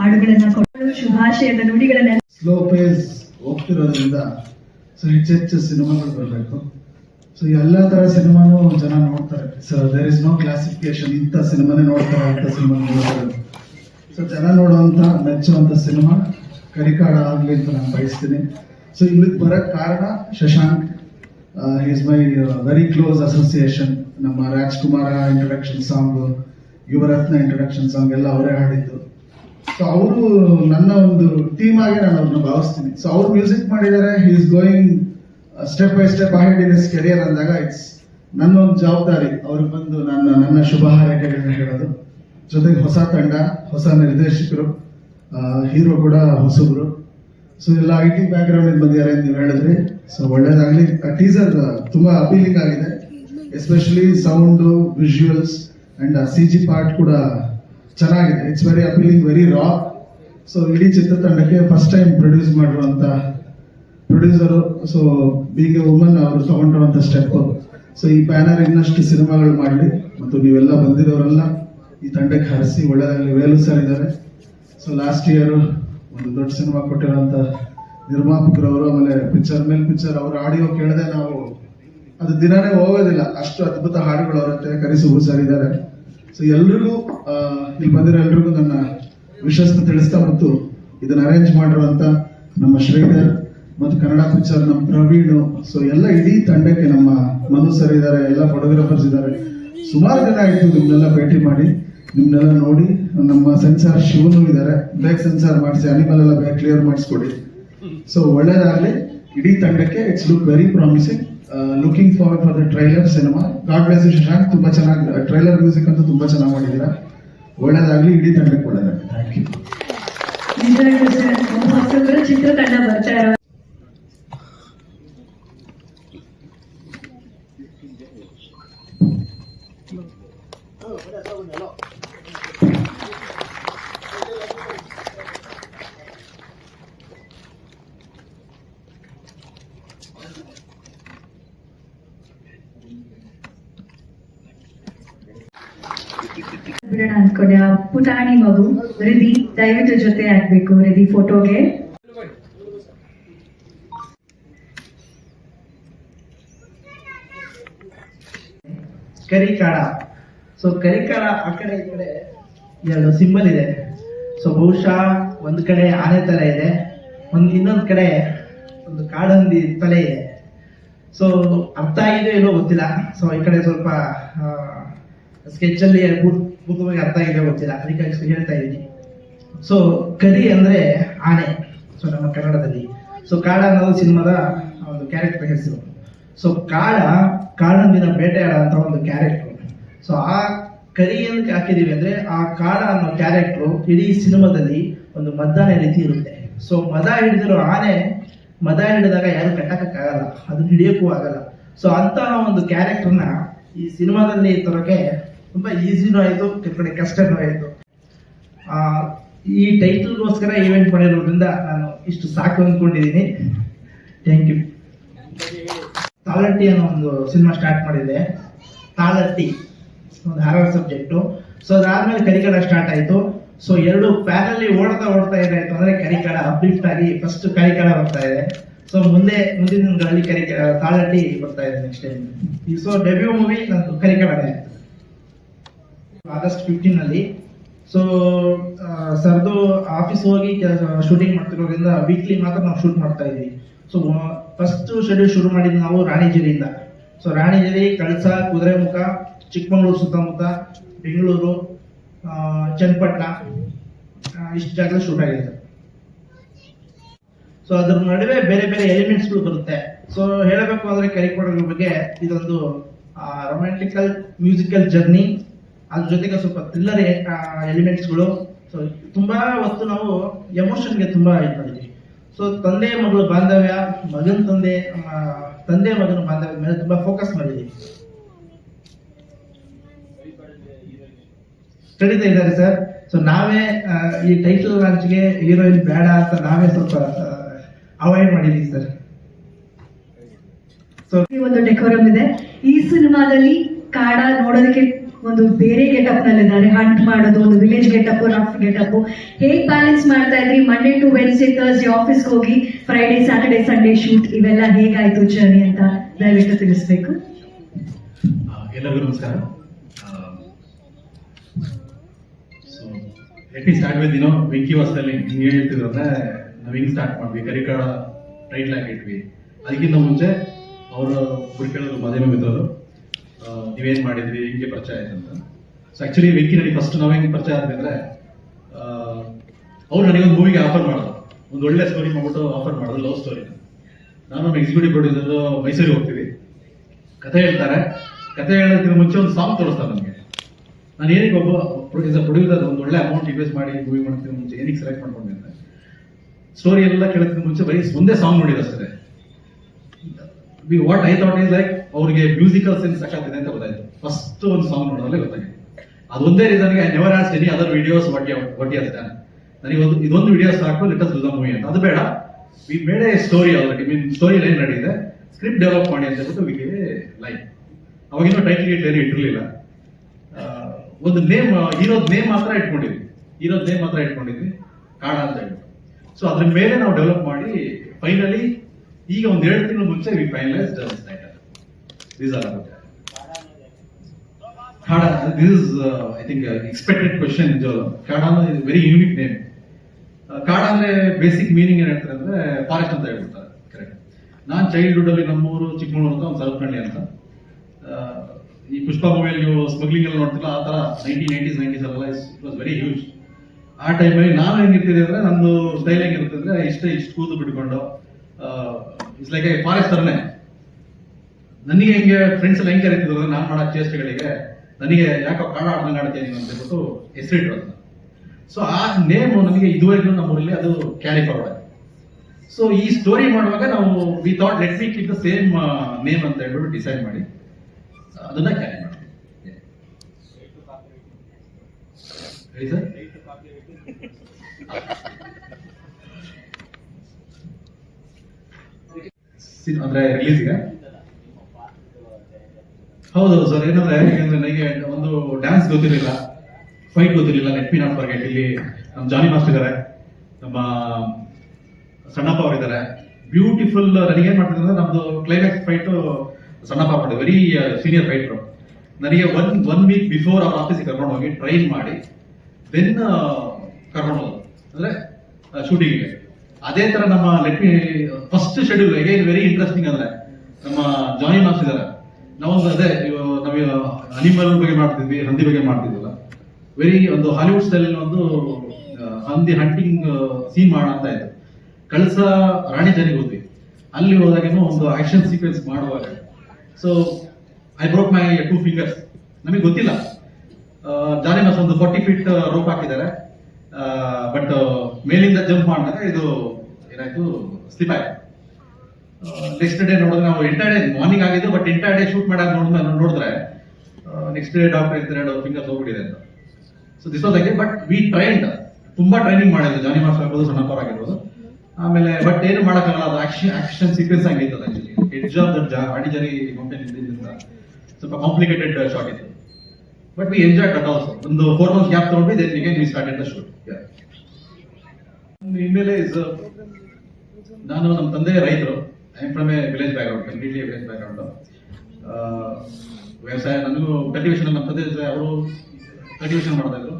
ಹಾಡುಗಳನ್ನ ಕೊಟ್ಟು ಶುಭಾಶಯದ ನುಡಿಗಳನ್ನ ಸ್ಲೋ ಪೇಸ್ ಹೋಗ್ತಿರೋದ್ರಿಂದ ಸೊ ಹೆಚ್ಚು ಹೆಚ್ಚು ಸಿನಿಮಾಗಳು ಬರಬೇಕು. ಸೊ ಎಲ್ಲ ತರ ಸಿನಿಮಾನು ಜನ ನೋಡ್ತಾರೆ. So there is no classification ಇಂಥ ಸಿನಿಮಾನೇ ನೋಡ್ತಾರೆ ಅಂತ ಸಿನಿಮಾ ನೋಡ್ತಾರೆ. ಸೊ ಜನ ನೋಡುವಂತ ಮೆಚ್ಚುವಂತ ಸಿನಿಮಾ ಕರಿಕಾಡ ಆಗ್ಲಿ ಅಂತ ನಾನು ಬಯಸ್ತೀನಿ. ಸೊ ಇಲ್ಲಿಗೆ ಬರೋಕ್ಕೆ ಕಾರಣ Shashank is my very close association ನಮ್ಮ Rajakumara introduction song Yuvarathna introduction song ಎಲ್ಲ ಅವರೇ ಹಾಡಿದ್ದು. ಸೊ ಅವರು ನನ್ನ ಒಂದು ಟೀಮ್ ಆಗಿ ನಾನು ಅವ್ರನ್ನ ಭಾವಿಸ್ತೀನಿ. ಸೊ ಅವ್ರು ಮ್ಯೂಸಿಕ್ ಮಾಡಿದ್ದಾರೆ he is going step by step ahead in his career ಅಂದಾಗ ಇಟ್ಸ್ ನನ್ನ ಒಂದು ಜವಾಬ್ದಾರಿ. ಅವ್ರಿಗೆ ಬಂದು ನನ್ನ ನನ್ನ ಶುಭ ಹಾರೈಕೆಗಳನ್ನ ಹೇಳೋದು. ಜೊತೆಗೆ ಹೊಸ ತಂಡ, ಹೊಸ ನಿರ್ದೇಶಕರು ಹೀರೋ ಕೂಡ ಹೊಸಬ್ರು. ಸೊ ಎಲ್ಲ ಐ ಟಿ ಬ್ಯಾಕ್ ಗ್ರೌಂಡ್ ಬಂದಿದ್ದಾರೆ ನೀವು ಹೇಳಿದ್ರಿ. ಸೊ ಒಳ್ಳೇದಾಗಲಿ. ಟೀಸರ್ ತುಂಬಾ ಅಪೀಲಿಂಗ್ ಆಗಿದೆ. Especially sound visuals and C G part ಕೂಡ ಚೆನ್ನಾಗಿದೆ. It's very appealing very raw so ಇಡೀ ಚಿತ್ರತಂಡಕ್ಕೆ ಫಸ್ಟ್ ಟೈಮ್ ಪ್ರೊಡ್ಯೂಸ್ ಮಾಡಿರುವಂತ ಪ್ರೊಡ್ಯೂಸರು ಸೊ ಬೀಗ್ ವುಮನ್ ಅವರು ತಗೊಂಡಿರುವಂಥ ಸ್ಟೆಪ್ ಸೊ ಈ ಬ್ಯಾನರ್ ಇನ್ನಷ್ಟು ಸಿನಿಮಾಗಳು ಮಾಡಲಿ. ಮತ್ತು ನೀವೆಲ್ಲ ಬಂದಿರೋರೆಲ್ಲ ಈ ತಂಡಕ್ಕೆ ಹರಿಸಿ ಒಳ್ಳೆಯ ವೇಲು ಸರ್ ಇದ್ದಾರೆ. ಸೊ ಲಾಸ್ಟ್ ಇಯರು ಒಂದು ದೊಡ್ಡ ಸಿನಿಮಾ ಕೊಟ್ಟಿರೋಂಥ ನಿರ್ಮಾಪಕರವರು ಆಮೇಲೆ ಪಿಕ್ಚರ್ ಮೇಲೆ ಪಿಕ್ಚರ್ ಅವರು ಆಡಿಯೋ ಕೇಳದೆ ನಾವು ಅದು ದಿನಾನೇ ಹೋಗೋದಿಲ್ಲ. ಅಷ್ಟು ಅದ್ಭುತ ಹಾಡುಗಳು ಅವರತ್ತೆ ಕರಿಸುಬು ಸರ್ ಇದ್ದಾರೆ. ಸೊ ಎಲ್ರಿಗೂ ಇಲ್ಲಿ ಬಂದಿರೋ ಎಲ್ರಿಗೂ ನನ್ನ ವಿಶ್ವಾಸ ತಿಳಿಸ್ತಾ ಮತ್ತು ಇದನ್ನ ಅರೇಂಜ್ ಮಾಡಿರುವಂತ ನಮ್ಮ ಶ್ರೀಧರ್ ಮತ್ತು ಕನ್ನಡ ಪಿಕ್ಚರ್ ನಮ್ಮ ಪ್ರವೀಣ್. ಸೊ ಎಲ್ಲ ಇಡೀ ತಂಡಕ್ಕೆ ನಮ್ಮ ಮನು ಸರ್ ಇದ್ದಾರೆ ಎಲ್ಲ ಫೋಟೋಗ್ರಾಫರ್ಸ್ ಇದ್ದಾರೆ ಸುಮಾರು ಜನ ಆಯಿತು ನಿಮ್ಮನ್ನೆಲ್ಲ ಭೇಟಿ ಮಾಡಿ. ನಿಮ್ಮನ್ನೆಲ್ಲ ನೋಡಿ, ನಮ್ಮ ಸೆನ್ಸಾರ್ ಶಿವನು ಇದ್ದಾರೆ ಬ್ಯಾಕ್ ಸೆನ್ಸಾರ್ ಮಾಡಿಸಿ ಅನಿಮಲ್ ಎಲ್ಲ ಬ್ಯಾಕ್ ಕ್ಲಿಯರ್ ಮಾಡಿಸ್ಕೊಡಿ. ಸೊ ಒಳ್ಳೇದಾಗಲಿ, ಇಡೀ ತಂಡಕ್ಕೆ it's look very promising looking forward for the trailer cinema God bless Shashank ತುಂಬಾ ಚೆನ್ನಾಗಿ ಟ್ರೈಲರ್ ಮ್ಯೂಸಿಕ್ ಅಂತೂ ತುಂಬಾ ಚೆನ್ನಾಗಿ ಮಾಡಿದ್ದೀರಾ? ಒಳ್ಳೇದಾಗ್ಲಿ, ಇಡೀ ತಂಡಕ್ಕೆ ಒಳ್ಳೇದಾಗ್ಲಿ. ಥ್ಯಾಂಕ್ ಯು ಚಿತ್ರತಂಡ ಬರ್ತಾ ಇರೋ ಮಗು, ರಿಧಿ, ದಯವಿಟ್ಟು ಜೊತೆ ಆಗ್ಬೇಕು, ರಿಧಿ ಫೋಟೋಗೆ. ಕರಿಕಾಳ. ಸೊ ಕರಿಕಾಳ ಆ ಕಡೆ ಈ ಕಡೆ ಎರಡು ಸಿಂಬಲ್ ಇದೆ. ಸೊ ಬಹುಶಃ ಒಂದ್ ಕಡೆ ಆನೆ ತಲೆ ಇದೆ, ಒಂದ್ ಇನ್ನೊಂದ್ ಕಡೆ ಒಂದು ಕಾಡಂದಿ ತಲೆ ಇದೆ. ಸೊ ಅರ್ಥ ಆಗಿದೆ ಏನೋ ಗೊತ್ತಿಲ್ಲ. ಸೊ ಈ ಕಡೆ ಸ್ವಲ್ಪ ಸ್ಕೆಚ್ ಅಲ್ಲಿ ಪೂರ್ವವಾಗಿ ಅರ್ಥ ಆಗಿದೆ ಗೊತ್ತಿಲ್ಲ ಅದಕ್ಕೆ ಹೇಳ್ತಾ ಇದ್ದೀನಿ. ಸೊ ಕರಿ ಅಂದ್ರೆ ಆನೆ. ಸೊ ನಮ್ಮ ಕನ್ನಡದಲ್ಲಿ. ಸೊ ಕಾಡ ಅನ್ನೋದು ಸಿನಿಮಾದ ಒಂದು ಕ್ಯಾರೆಕ್ಟರ್ ಹೆಸರು. ಸೊ ಕಾಡ ಕಾಳಂದಿನ ಬೇಟೆಯಾಡ ಅಂತ ಒಂದು ಕ್ಯಾರೆಕ್ಟರ್ ಸೊ ಆ ಕರಿ ಏನಕ್ಕೆ ಹಾಕಿದೀವಿ ಅಂದ್ರೆ, ಆ ಕಾಡ ಅನ್ನೋ ಕ್ಯಾರೆಕ್ಟರ್ ಇಡೀ ಸಿನಿಮಾದಲ್ಲಿ ಒಂದು ಮದ್ದಾನೆ ರೀತಿ ಇರುತ್ತೆ. ಸೊ ಮದ ಹಿಡಿದಿರೋ ಆನೆ, ಮದ ಹಿಡಿದಾಗ ಯಾರು ಕಟ್ಟಕ್ಕಾಗಲ್ಲ. ಅದನ್ನ ಹಿಡಿಯೋಕ್ಕೂ ಆಗಲ್ಲ. ಸೊ ಅಂತಹ ಒಂದು ಕ್ಯಾರೆಕ್ಟರ್ನ ಈ ಸಿನಿಮಾದಲ್ಲಿ ತರೋಕೆ ತುಂಬಾ ಈಸಿನೂ ಆಯಿತು ಕೆಲವು ಕಡೆ ಕಷ್ಟನೂ ಆಯಿತು. ಈ ಟೈಟಲ್ಗೋಸ್ಕರ ಈವೆಂಟ್ ಮಾಡಿರೋದ್ರಿಂದ ನಾನು ಇಷ್ಟು ಸಾಕು ಅಂದ್ಕೊಂಡಿದ್ದೀನಿ ಥ್ಯಾಂಕ್ ಯು ತಾಳಟ್ಟಿ ಅನ್ನೋ ಒಂದು ಸಿನಿಮಾ ಸ್ಟಾರ್ಟ್ ಮಾಡಿದೆ. ತಾಳಟ್ಟಿ, ಒಂದು ಹಾರರ್ ಸಬ್ಜೆಕ್ಟು ಸೊ ಅದಾದ್ಮೇಲೆ ಕರಿಕಡ ಸ್ಟಾರ್ಟ್ ಆಯ್ತು. ಸೊ ಎರಡು ಪ್ಯಾನಲ್ಲಿ ಓಡ್ತಾ ಓಡ್ತಾ ಏನಾಯಿತು ಅಂದರೆ ಕರಿಕಡ ಅಪ್ಲಿಫ್ಟ್ ಆಗಿ ಫಸ್ಟ್ ಕರಿಕಡ ಬರ್ತಾ ಇದೆ. ಸೊ ಮುಂದೆ ಮುಂದಿನ ದಿನಗಳಲ್ಲಿ ಕರಿಕ ತಾಳಟ್ಟಿ ಬರ್ತಾ ಇದೆ next time so debut movie ನಂದು ಕರಿಕಡನೇ. ಆಗಸ್ಟ್ ಫಿಫ್ಟೀನ್ ಅಲ್ಲಿ. ಸೊ ಸರ್ದು ಆಫೀಸ್ ಹೋಗಿ ಶೂಟಿಂಗ್ ಮಾಡ್ತಿರೋದ್ರಿಂದ ವೀಕ್ಲಿ ಮಾತ್ರ ನಾವು ಶೂಟ್ ಮಾಡ್ತಾ ಇದ್ವಿ. ಸೊ ಫಸ್ಟ್ ಶೆಡ್ಯೂಲ್ ಶುರು ಮಾಡಿದ್ದು ನಾವು ರಾಣಿಜಿರಿಯಿಂದ. ಸೊ ರಾಣಿಜಿರಿ, ಕಳಸ, ಕುದುರೆಮುಖ, ಚಿಕ್ಕಮಗಳೂರು ಸುತ್ತಮುತ್ತ, ಬೆಂಗಳೂರು ಚನ್ನಪಟ್ಟಣ ಇಷ್ಟು ಜಾಗದಲ್ಲಿ ಶೂಟ್ ಆಗಿದೆ ಸೊ ಅದ್ರ ನಡುವೆ ಬೇರೆ ಬೇರೆ ಎಲಿಮೆಂಟ್ಸ್ಗಳು ಬರುತ್ತೆ. ಸೊ ಹೇಳಬೇಕು ಅಂದ್ರೆ ಕೊಡೋದ್ರ ಬಗ್ಗೆ ಇದೊಂದು ರೊಮ್ಯಾಂಟಿಕಲ್ ಮ್ಯೂಸಿಕಲ್ ಜರ್ನಿ ಅದ್ರ ಜೊತೆಗೆ ಸ್ವಲ್ಪ ಥ್ರಿಲ್ಲರ್ ಎಲಿಮೆಂಟ್ಸ್ಗಳು ಸೊ ತುಂಬಾ ಹೊತ್ತು ನಾವು ಎಮೋಷನ್ಗೆ ತುಂಬಾ ಇದು ಮಾಡಿದ್ವಿ. ಸೊ ತಂದೆ, ಮಗಳು, ಬಾಂಧವ್ಯ, ಮಗನ, ತಂದೆ ತಂದೆ, ಮಗನ ಬಾಂಧವ್ಯ ಮೇಲೆ ತುಂಬಾ ಫೋಕಸ್ ಮಾಡಿದ್ವಿ. ಖಂಡಿತ ಇದ್ದಾರೆ ಸರ್ ಸೊ ನಾವೇ ಈ ಟೈಟಲ್ ಲಾಂಚ್ಗೆ ಹೀರೋಯಿನ್ ಬೇಡ ಅಂತ ನಾವೇ ಸ್ವಲ್ಪ ಅವಾಯ್ಡ್ ಮಾಡಿದ್ವಿ ಸರ್ ಸೊ ಒಂದು ಡೆಕೋರಮ್ ಇದೆ. ಈ ಸಿನಿಮಾದಲ್ಲಿ ಕಾಡ ನೋಡೋದಕ್ಕೆ ಒಂದು ಬೇರೆ ಗೆಟಪ್ ನಲ್ಲಿದ್ದಾರೆ ಹಂಟ್ ಮಾಡೋದು, ಒಂದು ವಿಲೇಜ್ ಗೆಟಪ್ ರಫ್ ಗೆಟಪ್. ಹೇಗೆ ಬ್ಯಾಲೆನ್ಸ್ ಮಾಡ್ತಾ ಇದ್ರಿ? Monday to Wednesday Thursday office ಹೋಗಿ ಫ್ರೈಡೇ ಸ್ಯಾಟರ್ಡೇ ಸಂಡೇ ಶೂಟ್ ಇವೆಲ್ಲ ಹೇಗಾಯ್ತು ಜರ್ನಿ ಅಂತ ದಯವಿಟ್ಟು ತಿಳಿಸ್ಬೇಕು. ಎಲ್ಲರಿಗೂ ನಮಸ್ಕಾರ. ಮಿ ಸ್ಟಾರ್ಟ್ ವಿತ್ ಏನೋ ವೆಂಕಿ ವಾಸದಲ್ಲಿ ಹಿಂಗೆ ಹೇಳ್ತಿದ್ರು ಅಂದ್ರೆ ನಾವು ಹಿಂಗೆ ಸ್ಟಾರ್ಟ್ ಮಾಡ್ವಿ ಕರಿಕಾಡ ಟೈಟ್ಲ್ ಅದಕ್ಕಿಂತ ಮುಂಚೆ, ಅವರು ಕುರಿಕೇಳರು ಮದುವೆ ಮಿತ್ರರು ನೀವೇನ್ ಮಾಡಿದ್ರಿ, ಹಿಂಗೆ ಪರಿಚಯ ಆಯ್ತು ಅಂತ. ಸೊ ಆಕ್ಚುಲಿ ವೆಂಕಿ ನನಗೆ ಫಸ್ಟ್ ನಾವು ಹೆಂಗೆ ಪರಿಚಯ ಆದ್ಮೇಲೆ ಅವ್ರು ಒಂದು ಮೂವಿಗೆ ಆಫರ್ ಮಾಡೋದು ಒಂದು ಒಳ್ಳೆ ಸ್ಟೋರಿ ಮಾಡ್ಬಿಟ್ಟು ಆಫರ್ ಮಾಡೋದು ಲವ್ ಸ್ಟೋರಿ ನಾನು ಎಕ್ಸಿಕ್ಯೂಟಿವ್ ಪ್ರೊಡ್ಯೂಸರ್ ಮೈಸೂರಿಗೆ ಹೋಗ್ತೀವಿ. ಕಥೆ ಹೇಳ್ತಾರೆ. ಕಥೆ ಹೇಳೋದಕ್ಕಿಂತ ಮುಂಚೆ ಒಂದು ಸಾಂಗ್ ತೋರಿಸ್ತಾರೆ ನನಗೆ. ನಾನು ಏನಕ್ಕೆ ಒಬ್ಬ ಪ್ರೊಡ್ಯೂಸರ್ ಒಂದು ಒಳ್ಳೆ ಅಮೌಂಟ್ ಇನ್ವೆಸ್ಟ್ ಮಾಡಿ ಮೂವಿ ಮಾಡೋದಕ್ಕಿಂತ ಮುಂಚೆ ಏನಕ್ಕೆ ಸೆಲೆಕ್ಟ್ ಮಾಡ್ಕೊಂಡೆ ಅಂತ. ಸ್ಟೋರಿ ಎಲ್ಲ ಕೇಳೋದಕ್ಕಿಂತ ಮುಂಚೆ ಬರೀ ಒಂದೇ ಸಾಂಗ್ ನೋಡಿದ ಅಷ್ಟೇ. What I thought is like ಅವ್ರಿಗೆ ಮ್ಯೂಸಿಕಲ್ ಸೆನ್ಸ್ ಸಾಕಾಗ್ತಿದೆ ಅಂತ ಗೊತ್ತಾಯ್ತು. ಫಸ್ಟ್ ಒಂದು ಸಾಂಗ್ ನೋಡೋದಲ್ಲೇ ಗೊತ್ತಾಗಿದೆ ಅದೊಂದೇ ರೀಸನ್ಗೆ never as any other videos ಒಟ್ಟಿ ವಾಟ್ ಯಸ್ ನನಗೆ ಒಂದು ಇದೊಂದು ವಿಡಿಯೋ ಸಾಕು ಲೆಟ್ ಅಸ್ ದ ಮೂವಿ ಅಂತ. ಅದು ಬೇಡ. We made a story already mean story line ready ಇದೆ ಸ್ಕ್ರಿಪ್ಟ್ ಡೆವಲಪ್ ಮಾಡಿ ಅಂತ ಹೇಳ್ಬಿಟ್ಟು ವಿ ಲೈನ್ ಅವಾಗಿನ್ನೂ ಟೈಟಲ್ ಗೀಟ್ ಏನು ಇಟ್ಟಿರಲಿಲ್ಲ. ಒಂದು ನೇಮ್ ಇರೋದ್ ನೇಮ್ ಮಾತ್ರ ಇಟ್ಕೊಂಡಿದ್ವಿ. ಇರೋದ್ ನೇಮ್ ಮಾತ್ರ ಇಟ್ಕೊಂಡಿದ್ವಿ. ಕಾಡ ಅಂತ ಹೇಳ್ಬಿಟ್ಟು. ಸೊ ಅದ್ರ ಮೇಲೆ ನಾವು ಡೆವಲಪ್ ಮಾಡಿ ಫೈನಲಿ ಈಗ ಒಂದು ಎರಡು ತಿಂಗಳು ಮುಂಚೆ ವಿ ಫೈನಲೈಸ್ ದೀಸ್ ಆರ್ ಕಾಡ this is I think expected question ನಿಜವಲ್ಲ ಕಾಡ ಇಸ್ ವೆರಿ ಯೂನಿಕ್ ನೇಮ್ ಕಾಡ ಅಂದ್ರೆ ಬೇಸಿಕ್ ಮೀನಿಂಗ್ ಏನ್ ಹೇಳ್ತಾರೆ ಅಂದ್ರೆ ಫಾರೆಸ್ಟ್ ಅಂತ ಹೇಳ್ಬಿಡ್ತಾರೆ. ಕರೆಕ್ಟ್ ನಾನು ಚೈಲ್ಡ್ಹುಡ್ ಅಲ್ಲಿ ನಮ್ಮೂರು, ಚಿಕ್ಕಮಗಳೂರು ಅಂತ ಒಂದು ಸರಪನಹಳ್ಳಿ ಅಂತ. ಈ ಪುಷ್ಪ ಮೂವಿಯಲ್ಲಿ ನೀವು ಸ್ಮಗ್ಲಿಂಗ್ ಎಲ್ಲ ನೋಡ್ತಿಲ್ಲ ಆ ತರ ನೈನ್ಟೀನ್ ನೈನ್ಟೀಸ್ ನೈನ್ಟೀಸ್ ಅಲ್ಲ ಇಟ್ ವಾಸ್ ವೆರಿ ಹ್ಯೂಜ್ ಆ ಟೈಮಲ್ಲಿ ನಾನು ಹೆಂಗಿರ್ತಿದ್ದೆ ಅಂದ್ರೆ ನಂದು ಸ್ಟೈಲ್ ಹೆಂಗಿರುತ್ತೆ ಅಂದ್ರೆ ಇಷ್ಟ ಇಷ್ಟು ಕೂದು ಬಿಟ್ಕೊಂಡು ಇಟ್ಸ್ ಲೈಕ್ ಐ ಫಾರೆಸ್ಟ್ ತರನೇ ನನಗೆ ಹೆಂಗೆ ಫ್ರೆಂಡ್ಸ್ ಎಲ್ಲ ಹೆಂಗೆ ಕರೀತಿದ್ರು ನಾನು ಮಾಡೋ ಚೇಷ್ಟೆಗಳಿಗೆ ನನಗೆ ಯಾಕೋ ಕಾಣ ಆಡ್ದಂಗೆ ಆಡ್ತೀನಿ ಅಂತ ಹೇಳ್ಬಿಟ್ಟು ಹೆಸರಿಟ್ರು ಅದನ್ನ. ಸೊ ಆ ನೇಮ್ ನನಗೆ ಇದುವರೆಗೂ ನಮ್ಮೂರಲ್ಲಿ ಅದು ಕ್ಯಾರಿ ಫಾರ್ವರ್ಡ್ ಸೊ ಈ ಸ್ಟೋರಿ ಮಾಡುವಾಗ ನಾವು we thought let me keep the same name ಅಂತ ಹೇಳ್ಬಿಟ್ಟು ಡಿಸೈಡ್ ಮಾಡಿ, ಅದನ್ನ ಕ್ಯಾರಿ ಮಾಡಿ ಅಂದ್ರೆ ರಿಲೀಸ್ಗೆ ಹೌದು, ಸರ್. ಏನಂದ್ರೆ, ಯಾಕಂದ್ರೆ ನನಗೆ ಒಂದು ಡ್ಯಾನ್ಸ್ ಗೊತ್ತಿರಲಿಲ್ಲ. ಫೈಟ್ ಗೊತ್ತಿರಲಿಲ್ಲ. ಲೆಟ್ ನಮ್ಮ ನಾಟ್ ಫರ್ಗೆಟ್ ಇಲ್ಲಿ ನಮ್ಮ ಜಾನಿ ಮಾಸ್ಟರ್ ಇದ್ದಾರೆ ನಮ್ಮ ಸಣ್ಣಪ್ಪ ಅವರಿದ್ದಾರೆ ಬ್ಯೂಟಿಫುಲ್ ನನಗೆ ಏನ್ ಮಾಡ್ತಿದ್ರು ಅಂದ್ರೆ ನಮ್ದು ಕ್ಲೈಮ್ಯಾಕ್ಸ್ ಫೈಟ್ ಸಣ್ಣಪ್ಪ ಮಾಡಿದೆ ವೆರಿ ಸೀನಿಯರ್ ಫೈಟ್ರು ನನಗೆ ಒನ್ ಒನ್ ವೀಕ್ ಬಿಫೋರ್ ಅವ್ರ ಆಫೀಸಿಗೆ ಕರ್ಕೊಂಡು ಹೋಗಿ ಟ್ರೈನ್ ಮಾಡಿ ದೆನ್ ಕರ್ಕೊಂಡು ಹೋದ್ರು. ಅಂದ್ರೆ ಶೂಟಿಂಗ್ಗೆ ಅದೇ ತರ ನಮ್ಮ ಲೆಟ್ ಮಿ ಫಸ್ಟ್ ಶೆಡ್ಯೂಲ್ ಹೇಗೆ ವೆರಿ ಇಂಟ್ರೆಸ್ಟಿಂಗ್ ಅಂದ್ರೆ, ನಮ್ಮ ಜಾನಿ ಮಾಸ್ಟರ್ ಇದಾರೆ. ನಾವು ಅದೇ ನಾವು ಅನಿಮಲ್ ಬಗ್ಗೆ ಮಾಡ್ತಿದ್ವಿ ಹಂದಿ ಬಗ್ಗೆ ಮಾಡ್ತಿದ್ವಲ್ಲ. ವೆರಿ ಒಂದು ಹಾಲಿವುಡ್ ಸ್ಟೈಲ್ ಒಂದು ಆ, ಹಂದಿ ಹಂಟಿಂಗ್ ಸೀನ್ ಮಾಡೋಣ ಅಂತ ಇತ್ತು ಕಳಸ ರಾಣಿ ಜನಿಗೆ ಹೋದ್ವಿ. ಅಲ್ಲಿ ಹೋದಾಗೇನು ಒಂದು ಆಕ್ಷನ್ ಸೀಕ್ವೆನ್ಸ್ ಮಾಡುವಾಗ. So I broke my two fingers ನಮಗೆ ಗೊತ್ತಿಲ್ಲ. ಜಾನಿ ಮಾಸ್ ಒಂದು ಫಾರ್ಟಿ ಫೀಟ್ ರೋಪ್ ಹಾಕಿದ್ದಾರೆ. ಬಟ್ ಮೇಲಿಂದ ಜಂಪ್ ಮಾಡಿದಾಗ ಇದು ಏನಾಯ್ತು ಸ್ಲಿಪ್ ಆಯ್ತು. ನೆಕ್ಸ್ಟ್ ಡೇ ನೋಡಿದ್ರೆ ನಾವು ಎಂಟರ್ ಡೇ ಮಾರ್ನಿಂಗ್ ಆಗಿದ್ದು ಬಟ್ ಎಂಟರ್ ಡೇ ಶೂಟ್ ಮಾಡಾಗ ನೋಡಿದ್ರೆ ನೋಡಿದ್ರೆ ನೆಕ್ಸ್ಟ್ ಡೇ ಡಾಕ್ಟರ್ ಇರ್ತಾರೆ ಎರಡು ಫಿಂಗರ್ಸ್ ಹೋಗ್ಬಿಟ್ಟಿದೆ ಅಂತ. So this was again but we trained ತುಂಬಾ ಟ್ರೈನಿಂಗ್ ಮಾಡಿದ್ರು ಜಾನಿ ಮಾಸ್ಟರ್ ಆಗ್ಬೋದು ಸಣ್ಣಪ್ಪ ಆಗಿರ್ಬೋದು. ಆಮೇಲೆ ಬಟ್ ಏನು ಮಾಡೋಕ್ಕಾಗಲ್ಲ, ಅದು ಆಕ್ಷನ್ ಆಕ್ಷನ್ ಸೀಕ್ವೆನ್ಸ್ ಆಗಿತ್ತು ಆಕ್ಚುಲಿ ಎಡ್ಜ್ ಆಫ್ ದ ಜಾ ಜರಿ ಮೌಂಟೇನ್ ಇದ್ದಿದ್ದರಿಂದ ಸ್ವಲ್ಪ ಕಾಂಪ್ಲಿಕೇಟೆಡ್ ಶಾಟ್ ಇತ್ತು but we enjoy that also ಒಂದು ಫೋರ್ ಮಂತ್ಸ್ ಗ್ಯಾಪ್ ತಗೊಂಡ್ವಿ then again we started the shoot ಹಿನ್ನೆಲೆ ಇಸ್ ನಾನು ನಮ್ಮ ತಂದೆ ರೈತರು. I from a village background completely village background ವ್ಯವಸಾಯ ನನಗೂ ಕಲ್ಟಿವೇಷನ್ ನಮ್ಮ ತಂದೆ ಅವರು ಕಲ್ಟಿವೇಷನ್ ಮಾಡ್ತಾಯಿದ್ರು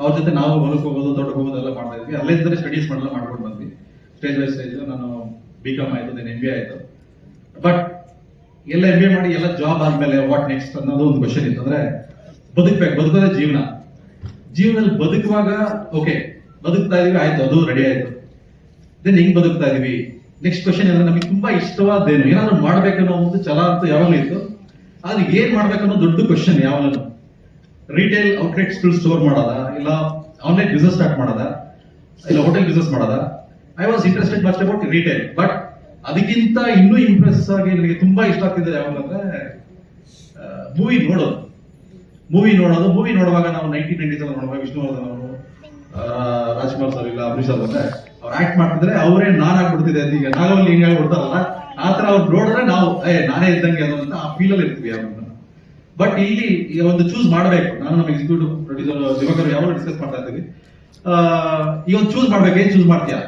ಅವ್ರ ಜೊತೆ ನಾವು ಹೊಲಕ್ಕೆ ಹೋಗೋದು ಹೋಗೋದು ಎಲ್ಲ ಮಾಡ್ತಾ ಇದ್ವಿ. ಅಲ್ಲಿಂದಲೇ ಸ್ಟಡೀಸ್ ಮಾಡಲ್ಲ, ಮಾಡ್ಕೊಂಡು ಬಂದ್ವಿ. ಸ್ಟೇಜ್ ಬೈ ಸ್ಟೇಜ್ ನಾನು ಬಿ ಕಾಮ್ ಆಯಿತು ದೆನ್ ಎಂ ಬಿ ಆಯಿತು. ಬಟ್ ಎಲ್ಲ ಎಂ ಬಿ ಮಾಡಿ ಎಲ್ಲ ಜಾಬ್ ಆದ್ಮೇಲೆ ವಾಟ್ ನೆಕ್ಸ್ಟ್ ಅನ್ನೋದು ಒಂದು ಕ್ವಶನ್ ಇತ್ತು. ಅಂದ್ರೆ ಬದುಕ್ಬೇಕು, ಬದುಕೋದೇ ಜೀವನ. ಜೀವನದಲ್ಲಿ ಬದುಕುವಾಗ ಓಕೆ ಬದುಕ್ತಾ ಇದೀವಿ, ಆಯ್ತು, ಅದು ರೆಡಿ ಆಯ್ತು. ದೆನ್ ಹಿಂಗೆ ಬದುಕ್ತಾ ಇದೀವಿ? ನೆಕ್ಸ್ಟ್ ಕ್ವಶನ್ ಏನಂದ್ರೆ ನಮಗೆ ತುಂಬಾ ಇಷ್ಟವಾದೇನು ಏನಾದ್ರು ಮಾಡ್ಬೇಕನ್ನೋ ಒಂದು ಛಲ ಅಂತ ಯಾವಾಗಲೂ ಇತ್ತು. ಆದ್ರೆ ಏನ್ ಮಾಡ್ಬೇಕನ್ನೋ ದೊಡ್ಡ ಕ್ವಶನ್ ಯಾವಾಗಲೂ. ರಿಟೇಲ್ ಔಟ್ಲೆಟ್ಸ್ ಸ್ಟೋರ್ ಮಾಡೋದ, ಇಲ್ಲ ಆನ್ಲೈನ್ ಬಿಸ್ನೆಸ್ ಸ್ಟಾರ್ಟ್ ಮಾಡೋದ, ಇಲ್ಲ ಹೋಟೆಲ್ ಬಿಸ್ನೆಸ್ ಮಾಡೋದ. I was interested must about retail but ಅದಕ್ಕಿಂತ ಇನ್ನೂ ಇಂಪ್ರೆಸ್ ಆಗಿ ನನಗೆ ತುಂಬಾ ಇಷ್ಟ ಆಗ್ತಿದೆ ಯಾವಾಗಂದ್ರೆ ಮೂವಿ ನೋಡೋದು. ಮೂವಿ ನೋಡೋದು. ಮೂವಿ ನೋಡುವಾಗ ನಾವು ನೈನ್ಟೀನ್ ನೈನ್ಟೀಸ್ ಅಲ್ಲಿ ನೋಡುವಾಗ ವಿಷ್ಣುವರ್ಧನ್ ಅವರು ರಾಜ್ಕುಮಾರ್ ಸರ್ ಇಲ್ಲ ಅಂಬರೀಶ್ ಸರ್ ಬಂದ್ರೆ ಅವ್ರು ಆಕ್ಟ್ ಮಾಡ್ತಿದ್ರೆ ಅವರೇ ನಾನ್ ಆಗ್ಬಿಡ್ತಿದೆ ಈಗ ನಾಗವಲ್ಲಿ ಹಿಂಗೆ ಆಗ್ಬಿಡ್ತಾರಲ್ಲ ಆ ತರ ಅವ್ರು ನೋಡಿದ್ರೆ ನಾವು, ಏ, ನಾನೇ ಇದ್ದಂಗೆ ಅದು ಅಂತ ಆ ಫೀಲ್ ಅಲ್ಲಿ ಇರ್ತೀವಿ ಅವನ್ನ ಬಟ್ ಇಲ್ಲಿ ಒಂದು ಚೂಸ್ ಮಾಡಬೇಕು. ನಾನು ನಮ್ಮ ಎಕ್ಸಿಕ್ಯೂಟಿವ್ ಪ್ರೊಡ್ಯೂಸರ್ ದಿವಾಕರ್ ಯಾವಾಗ ಡಿಸ್ಕಸ್ ಮಾಡ್ತಾ ಇದ್ದೀವಿ ಈಗ ಒಂದು ಚೂಸ್ ಮಾಡ್ಬೇಕು, ಏನ್ ಚೂಸ್ ಮಾಡ್ತೀಯಾ?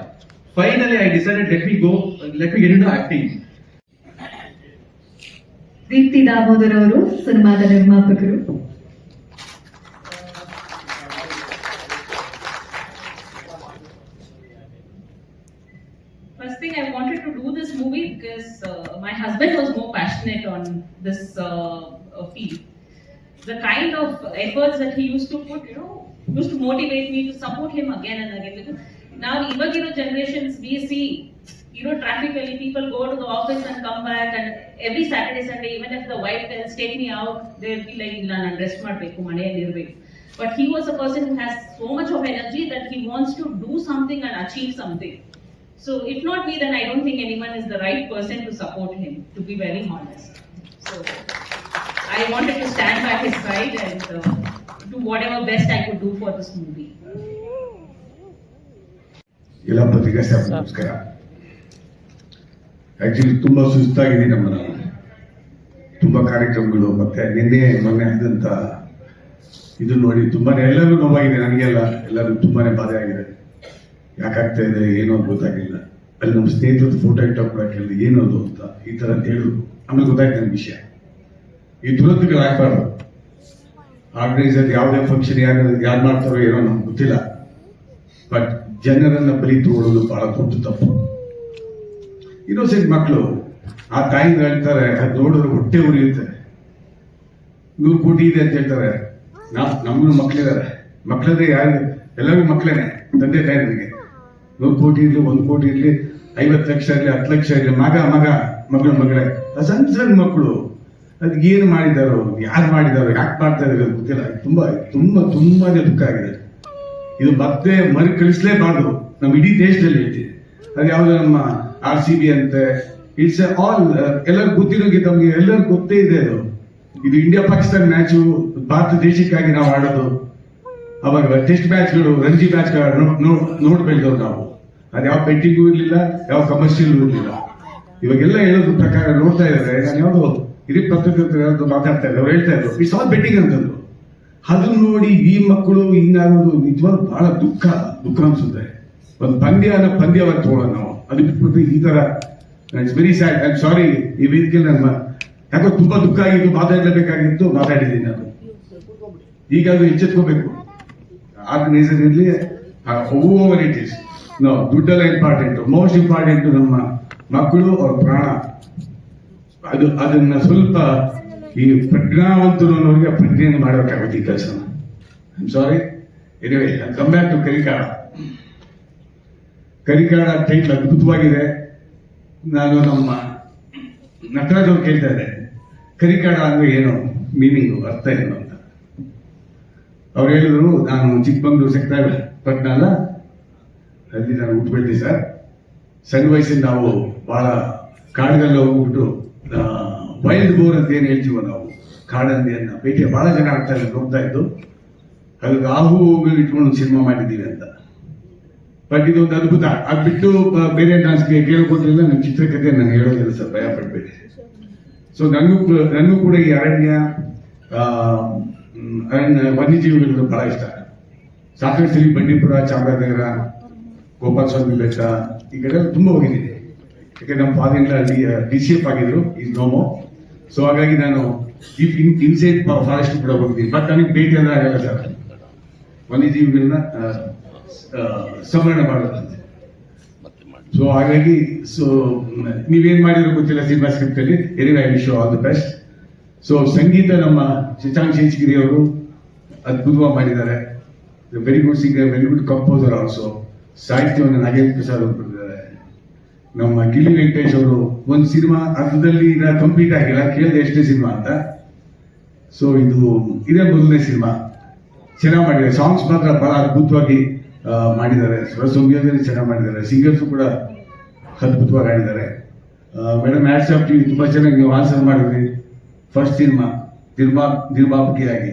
Finally I decided let me go let me get in acting Deepti Damodar ಅವರು, ಸಿನಿಮಾದ ನಿರ್ಮಾಪಕರು. husband was more passionate on this uh, uh, field. The kind of efforts that he used to put, you know, used to motivate me to support him again and again. Because now, even you know, generations we see you know, traffically people go to the office and come back and every Saturday, Sunday, even if the wife tells take me out, they'll be like, no, no, rest my eh, But he was a person who has so much of energy that he wants to do something and achieve something. So if not me, then I don't think anyone is the right person to support him, to be very honest. So I wanted to stand by his side and uh, do whatever best I could do for this movie. ಎಲ್ಲ ಪತ್ರಿಕಾ staff ನಮಸ್ಕಾರ actually ತುಂಬಾ ಸುಸ್ತಾಗಿದೆ ನಮ್ಮ ನಾನು ತುಂಬಾ ಕಾರ್ಯಕ್ರಮಗಳು ಮತ್ತೆ ನಿನ್ನೆ ಮೊನ್ನೆ ಆದಂತ ಇದು ನೋಡಿ ತುಂಬಾನೇ ಎಲ್ಲರೂ ನೋವಾಗಿದೆ ನನಗೆಲ್ಲ ಎಲ್ಲರೂ ತುಂಬಾನೇ ಬಾಧೆ ಆಗಿದೆ ಯಾಕಾಗ್ತಾ ಇದೆ, ಏನೋ ಗೊತ್ತಾಗಿಲ್ಲ ಅಲ್ಲಿ ನಮ್ಮ ಸ್ನೇಹಿತರದ ಫೋಟೋ ಐಟಮ್ ಕೂಡ ಕೇಳಿದೆ ಏನು ಅದು ಅಂತ ಈ ತರ ಅಂತ ಹೇಳಿದ್ರು. ಆಮೇಲೆ ಗೊತ್ತಾಯ್ತು ನನ್ನ ವಿಷಯ. ಈ ದುರಂತಗಳಾಗಬಾರ್ದು ಆರ್ಗನೈಸರ್ ಯಾವುದೇ ಫಂಕ್ಷನ್ ಯಾರು ಯಾರು ಮಾಡ್ತಾರೋ ಏನೋ ನಮ್ಗೆ ಗೊತ್ತಿಲ್ಲ. ಬಟ್ ಜನರನ್ನ ಬಲಿ ತಗೊಳ್ಳೋದು ಬಹಳ ದೊಡ್ಡ ತಪ್ಪು. ಇನ್ನೊಸೆಂಟ್ ಮಕ್ಕಳು ಆ ತಾಯಿ ಹೇಳ್ತಾರೆ, ಅದು ನೋಡಿದ್ರೆ ಹೊಟ್ಟೆ ಉರಿಯುತ್ತೆ. ನೂರು ಕೋಟಿ ಇದೆ ಅಂತ ಹೇಳ್ತಾರೆ. ನಾ ನಮಗೂ ಮಕ್ಕಳಿದ್ದಾರೆ ಮಕ್ಕಳದ್ರೆ ಯಾರು ಎಲ್ಲರಿಗೂ ಮಕ್ಕಳೇನೆ ತಂದೆ ತಾಯಿಗಳಿಗೆ ನೂರು ಕೋಟಿ ಇರಲಿ, ಒಂದು ಕೋಟಿ ಇರಲಿ, ಐವತ್ತು ಲಕ್ಷ ಇರಲಿ, ಹತ್ತು ಲಕ್ಷ ಇರಲಿ, ಮಗ ಮಗ, ಮಗಳ, ಮಗಳೇ, ಸಣ್ಣ ಸಣ್ಣ ಮಕ್ಕಳು. ಅದಕ್ಕೆ ಏನು ಮಾಡಿದಾರೋ, ಯಾರು ಮಾಡಿದಾರೋ, ಯಾಕೆ ಮಾಡ್ತಾ ಇದ್ದಾರೆ ಗೊತ್ತಿಲ್ಲ. ತುಂಬ, ತುಂಬಾ, ತುಂಬಾನೇ ದುಃಖ ಆಗಿದೆ. ಇದು ಮತ್ತೆ ಮರು ಕಳಿಸಲೇಬಾರ್ದು. ನಮ್ಮ ಇಡೀ ದೇಶದಲ್ಲಿ ಹೇಳ್ತೀವಿ ಅದು ಯಾವುದು ನಮ್ಮ ಆರ್ ಸಿ ಬಿ ಅಂತೆ. ಇಟ್ಸ್ ಆಲ್ ಎಲ್ಲರೂ ಗೊತ್ತಿರೋಂಗೆ ತಮಗೆ ಎಲ್ಲರಿಗೂ ಗೊತ್ತೇ ಇದೆ ಅದು. ಇದು ಇಂಡಿಯಾ ಪಾಕಿಸ್ತಾನ ಮ್ಯಾಚು ಭಾರತ ದೇಶಕ್ಕಾಗಿ ನಾವು ಆಡೋದು. ಅವಾಗ ಟೆಸ್ಟ್ ಮ್ಯಾಚ್ಗಳು ರಂಜಿ ಮ್ಯಾಚ್ಗಳು ನೋಡ್ಬೇಕು ನಾವು. ಅದು ಯಾವ ಪೆಟ್ಟಿಗೂ ಇರಲಿಲ್ಲ, ಯಾವ ಕಮರ್ಷಿಯಲ್ ಇರಲಿಲ್ಲ. ಇವಾಗೆಲ್ಲ ಹೇಳೋದು ಪ್ರಕಾರ ನೋಡ್ತಾ ಇದ್ದಾರೆ. ನಾನು ಯಾವ್ದು ಹಿರಿಯ ಪತ್ರಕರ್ತರು ಮಾತಾಡ್ತಾ ಇದ್ದಾರೆ, ಅವ್ರು ಹೇಳ್ತಾ ಇದ್ರು, ಈ ಆಲ್ ಬೆಟ್ಟಿಂಗ್ ಅಂತಂದ್ರು. ಅದನ್ನ ನೋಡಿ ಈ ಮಕ್ಕಳು ಹಿಂಗಾಗೋದು ನಿಜವಾಗ್ಲೂ ಬಹಳ ದುಃಖ ದುಃಖ ಅನ್ಸುತ್ತೆ. ಒಂದು ಪಂದ್ಯನ ಪಂದ್ಯವಾಗಿ ತಗೊಳ್ಳೋಣ ನಾವು. ಅದು ಬಿಟ್ಬಿಟ್ಟು ಈ ತರ it's very sad I sorry ಈ ವೇದಿಕೆ ನನ್ನ ಯಾಕೋ ತುಂಬಾ ದುಃಖ ಆಗಿತ್ತು ಮಾತಾಡಲೇಬೇಕಾಗಿತ್ತು ಮಾತಾಡಿದ್ದೀನಿ ನಾನು. ಈಗ ಅದು ಎಚ್ಚೆತ್ಕೋಬೇಕು. ಆರ್ಗನೈಸರ್ ಇರಲಿ ಓವರ್ ಇಟ್ ಇಸ್ ದುಡ್ಡೆಲ್ಲ ಇಂಪಾರ್ಟೆಂಟ್ ಮೋಸ್ಟ್ ಇಂಪಾರ್ಟೆಂಟ್ ನಮ್ಮ ಮಕ್ಕಳು ಅವ್ರ ಪ್ರಾಣ. ಅದು, ಅದನ್ನ ಸ್ವಲ್ಪ ಈ ಪ್ರಜ್ಞಾವಂತರು ಅನ್ನೋರಿಗೆ ಪ್ರಜ್ಞೆಯನ್ನು ಮಾಡಬೇಕಾಗುತ್ತೆ ಈ ಕೆಲಸ sorry anyway come back to Karikaada Karikaada title ಅದ್ಭುತವಾಗಿದೆ. ನಾನು ನಮ್ಮ ನಟರಾಜ್ ಅವ್ರು ಕೇಳ್ತಾ ಇದ್ದೆ ಕರಿಕಾಡ ಅಂದ್ರೆ ಏನು? ಮೀನಿಂಗು ಅರ್ಥ ಏನು ಅಂತ. ಅವ್ರು ಹೇಳಿದ್ರು, ನಾನು ಚಿಕ್ಕಮಂಗ್ಳೂರು ಸೆಕ್ಟರ್ ಪಟ್ನ ಅಲ್ಲ ಅಲ್ಲಿ ನಾನು ಹುಟ್ಟು ಸರ್. ಸಣ್ಣ ವಯಸ್ಸಿನ ನಾವು ಬಹಳ ಕಾಡಿನಲ್ಲಿ ಹೋಗ್ಬಿಟ್ಟು ವೈಲ್ಡ್ ಬೋರ್ ಅಂತ ಏನು ಹೇಳ್ತೀವೋ ನಾವು, ಕಾಡಂದಿಯನ್ನ. ಬೇಟೆ ಬಹಳ ಜನ ಆಡ್ತಾ ಇದ್ರು ನೋಡ್ತಾ ಇದ್ದು. ಅದಕ್ಕೆ ರಾಹು ಇಟ್ಕೊಂಡು ಸಿನಿಮಾ ಮಾಡಿದ್ದೀವಿ ಅಂತ. ಬಟ್ ಇದೊಂದು ಅದ್ಭುತ. ಅದು ಬಿಟ್ಟು ಬೇರೆ ಡಾನ್ಸ್ಗೆ ಕೇಳ್ಕೊತಿಲ್ಲ ನನ್ನ ಚಿತ್ರಕಥೆ ನಾನು ಹೇಳೋದಿಲ್ಲ ಸರ್ ಭಯ ಪಡ್ಬೇಡಿ ಸೊ ನನಗೂ ನನಗೂ ಕೂಡ ಈ ಅರಣ್ಯ ಅರಣ್ಯ ವನ್ಯಜೀವಿಗಳು ಬಹಳ ಇಷ್ಟ. ಸಾಕಷ್ಟು ಬಂಡೀಪುರ, ಚಾಮರಾಜನಗರ ಗೋಪಾಲ ಸ್ವಾಮಿ ಬೆಟ್ಟ, ಈ ಕಡೆ ತುಂಬ ಹೋಗಿದ್ದೀನಿ. ಯಾಕೆ ನಮ್ಮ ಫಾದರ್ ಡಿ ಸಿ ಎಫ್ ಆಗಿದ್ರು ಈಸ್ ನೋಮೋ. ಸೊ ಹಾಗಾಗಿ ನಾನು ಇಫ್ ಇನ್ಸೈಡ್ ಫಾರೆಸ್ಟ್ ಕೂಡ ಹೋಗಿದ್ದೀನಿ. ಬಟ್ ನನಗೆ ಭೇಟಿ ಅಂದ್ರೆ ಆಗಲ್ಲ ಸರ್. ವನ್ಯಜೀವಿಗಳನ್ನ ಸಂವರ್ಣ ಮಾಡೋದಂತೆ ಸೊ ಹಾಗಾಗಿ ಸೊ ನೀವೇನ್ ಮಾಡಿರೋ ಗೊತ್ತಿಲ್ಲ ಸಿನಿಮಾ ಸ್ಕ್ರಿಪ್ಟ್ ಅಲ್ಲಿ. Anyway I wish all the best so ಸಂಗೀತ ನಮ್ಮ ಶಶಾಂಕ್ ಶೇಷಗಿರಿ ಅವರು ಅದ್ಭುತವಾಗಿ ಮಾಡಿದ್ದಾರೆ. Very good singer very good composer also ಸಾಹಿತ್ಯವನ್ನು ನಾಗೇಂದ್ರ ಪ್ರಸಾದ್ ಅವರು ನಮ್ಮ ಗಿಲ್ಲಿ ವೆಂಕಟೇಶ್ ಅವರು ಒಂದು ಸಿನಿಮಾ ಅರ್ಧದಲ್ಲಿ ಕಂಪ್ಲೀಟ್ ಆಗಿಲ್ಲ, ಕೇಳಿದೆ ಎಷ್ಟೇ ಸಿನಿಮಾ ಅಂತ. ಸೊ ಇದು ಇದೇ ಮೊದಲನೇ ಸಿನಿಮಾ. ಚೆನ್ನಾಗಿ ಮಾಡಿದ್ದಾರೆ. ಸಾಂಗ್ಸ್ ಮಾತ್ರ ಬಹಳ ಅದ್ಭುತವಾಗಿ ಮಾಡಿದ್ದಾರೆ. ಸ್ವರ ಸಂಯೋಜನೆ ಚೆನ್ನಾಗಿ ಮಾಡಿದ್ದಾರೆ. ಸಿಂಗರ್ಸ್ ಕೂಡ ಅದ್ಭುತವಾಗಿ ಆಡಿದ್ದಾರೆ ಮೇಡಮ್ ಆಫ್ ಟಿವಿ ತುಂಬಾ ಚೆನ್ನಾಗಿ ನೀವು ಆನ್ಸರ್ ಮಾಡಿದ್ರಿ. ಫಸ್ಟ್ ಸಿನಿಮಾ, ನಿರ್ಮಾ, ನಿರ್ಮಾಪಕಿಯಾಗಿ.